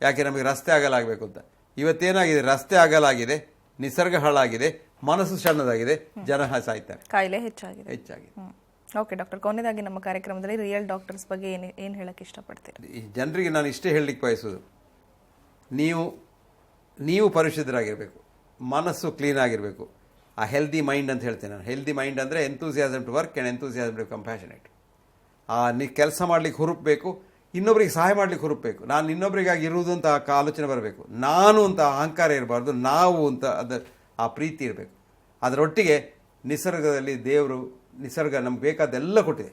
ಯಾಕೆ ನಮಗೆ ರಸ್ತೆ ಆಗಲಾಗಬೇಕು ಅಂತ. ಇವತ್ತೇನಾಗಿದೆ? ರಸ್ತೆ ಆಗಲಾಗಿದೆ ನಿಸರ್ಗ ಹಾಳಾಗಿದೆ ಮನಸ್ಸು ಸಣ್ಣದಾಗಿದೆ ಜನ ಸಾಯ್ತಾರೆ. ಕಾಯಿಲೆ ಹೆಚ್ಚಾಗಿದೆ. ಹೆಚ್ಚಾಗಿದೆ. Okay doctor. ಕೊನೆಯದಾಗಿ ನಮ್ಮ ಕಾರ್ಯಕ್ರಮದಲ್ಲಿ ರಿಯಲ್ ಡಾಕ್ಟರ್ಸ್ ಬಗ್ಗೆ ಏನು ಏನು ಹೇಳಕ್ಕೆ ಇಷ್ಟಪಡ್ತೀರಿ? ಈ ಜನರಿಗೆ ನಾನು ಇಷ್ಟೇ ಹೇಳಲಿಕ್ಕೆ ಬಯಸೋದು ನೀವು ನೀವು ಪರಿಶುದ್ಧರಾಗಿರಬೇಕು. ಮನಸ್ಸು ಕ್ಲೀನ್ ಆಗಿರಬೇಕು. ಆ ಹೆಲ್ದಿ ಮೈಂಡ್ ಅಂತ ಹೇಳ್ತೇನೆ ನಾನು. ಹೆಲ್ದಿ ಮೈಂಡ್ ಅಂದರೆ enthusiasm to work and enthusiasm to compassionate ಆ ನೀ ಕೆಲಸ ಮಾಡಲಿಕ್ಕೆ ಹುರುಪಬೇಕು ಇನ್ನೊಬ್ಬರಿಗೆ ಸಹಾಯ ಮಾಡ್ಲಿಕ್ಕೆ ಹುರುಪಬೇಕು. ನಾನು ಇನ್ನೊಬ್ಬರಿಗಾಗಿ ಇರುವುದು ಅಂತ ಆಲೋಚನೆ ಬರಬೇಕು. ನಾನು ಅಂತ ಅಹಂಕಾರ ಇರಬಾರ್ದು, ನಾವು ಅಂತ ಅದು ಆ ಪ್ರೀತಿ ಇರಬೇಕು. ಅದರೊಟ್ಟಿಗೆ ನಿಸರ್ಗದಲ್ಲಿ ದೇವರು, ನಿಸರ್ಗ ನಮ್ಗೆ ಬೇಕಾದ್ದೆಲ್ಲ ಕೊಟ್ಟಿದೆ.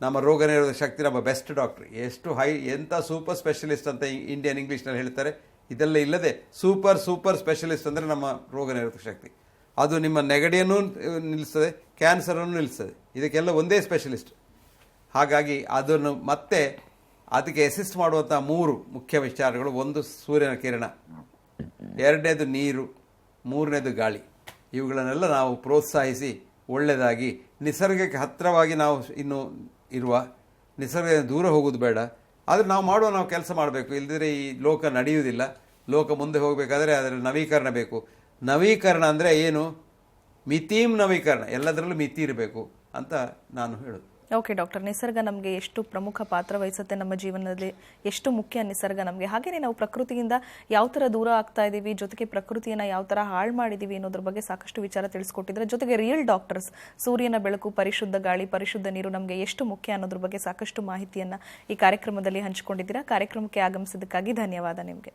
ನಮ್ಮ ರೋಗ ನಿರೋಧ ಶಕ್ತಿ, ನಮ್ಮ ಬೆಸ್ಟ್ ಡಾಕ್ಟ್ರ್. ಎಷ್ಟು ಹೈ ಎಂಥ ಸೂಪರ್ ಸ್ಪೆಷಲಿಸ್ಟ್ ಅಂತ ಇಂಡಿಯನ್ ಇಂಗ್ಲೀಷ್ನಲ್ಲಿ ಹೇಳ್ತಾರೆ. ಇದೆಲ್ಲ ಇಲ್ಲದೆ ಸೂಪರ್ ಸೂಪರ್ ಸ್ಪೆಷಲಿಸ್ಟ್ ಅಂದರೆ ನಮ್ಮ ರೋಗ ನಿರೋಧಕ ಶಕ್ತಿ. ಅದು ನಿಮ್ಮ ನೆಗಡಿಯನ್ನು ನಿಲ್ಲಿಸ್ತದೆ, ಕ್ಯಾನ್ಸರನ್ನು ನಿಲ್ಲಿಸ್ತದೆ. ಇದಕ್ಕೆಲ್ಲ ಒಂದೇ ಸ್ಪೆಷಲಿಸ್ಟ್. ಹಾಗಾಗಿ ಅದನ್ನು ಮತ್ತೆ ಅದಕ್ಕೆ ಅಸಿಸ್ಟ್ ಮಾಡುವಂಥ ಮೂರು ಮುಖ್ಯ ವಿಚಾರಗಳು. ಒಂದು ಸೂರ್ಯನ ಕಿರಣ, ಎರಡನೇದು ನೀರು, ಮೂರನೇದು ಗಾಳಿ. ಇವುಗಳನ್ನೆಲ್ಲ ನಾವು ಪ್ರೋತ್ಸಾಹಿಸಿ ಒಳ್ಳೆಯದಾಗಿ ನಿಸರ್ಗಕ್ಕೆ ಹತ್ತಿರವಾಗಿ ನಾವು ಇನ್ನು ಇರುವ ನಿಸರ್ಗದಿಂದ ದೂರ ಹೋಗೋದು ಬೇಡ. ಆದರೆ ನಾವು ಮಾಡುವ ನಾವು ಕೆಲಸ ಮಾಡಬೇಕು. ಇಲ್ಲದಿದ್ದರೆ ಈ ಲೋಕ ನಡೆಯುವುದಿಲ್ಲ. ಲೋಕ ಮುಂದೆ ಹೋಗಬೇಕಾದ್ರೆ ಅದರ ನವೀಕರಣ ಬೇಕು. ನವೀಕರಣ ಅಂದರೆ ಏನು? ಮಿತೀಂ ನವೀಕರಣ. ಎಲ್ಲದರಲ್ಲೂ ಮಿತಿ ಇರಬೇಕು ಅಂತ ನಾನು ಹೇಳೋದು. ಓಕೆ ಡಾಕ್ಟರ್ ನಿಸರ್ಗ ನಮಗೆ ಎಷ್ಟು ಪ್ರಮುಖ ಪಾತ್ರ ವಹಿಸುತ್ತೆ ನಮ್ಮ ಜೀವನದಲ್ಲಿ, ಎಷ್ಟು ಮುಖ್ಯ ನಿಸರ್ಗ ನಮಗೆ. ಹಾಗೆಯೇ ನಾವು ಪ್ರಕೃತಿಯಿಂದ ಯಾವ ಥರ ದೂರ ಆಗ್ತಾ ಇದ್ದೀವಿ ಜೊತೆಗೆ ಪ್ರಕೃತಿಯನ್ನು ಯಾವ ಥರ ಹಾಳು ಮಾಡಿದ್ದೀವಿ ಅನ್ನೋದ್ರ ಬಗ್ಗೆ ಸಾಕಷ್ಟು ವಿಚಾರ ತಿಳಿಸ್ಕೊಟ್ಟಿದ್ರೆ, ಜೊತೆಗೆ ರಿಯಲ್ ಡಾಕ್ಟರ್ಸ್ ಸೂರ್ಯನ ಬೆಳಕು, ಪರಿಶುದ್ಧ ಗಾಳಿ, ಪರಿಶುದ್ಧ ನೀರು ನಮಗೆ ಎಷ್ಟು ಮುಖ್ಯ ಅನ್ನೋದ್ರ ಬಗ್ಗೆ ಸಾಕಷ್ಟು ಮಾಹಿತಿಯನ್ನು ಈ ಕಾರ್ಯಕ್ರಮದಲ್ಲಿ ಹಂಚಿಕೊಂಡಿದ್ದೀರಾ. ಕಾರ್ಯಕ್ರಮಕ್ಕೆ ಆಗಮಿಸಿದ್ದಕ್ಕಾಗಿ ಧನ್ಯವಾದ ನಿಮಗೆ.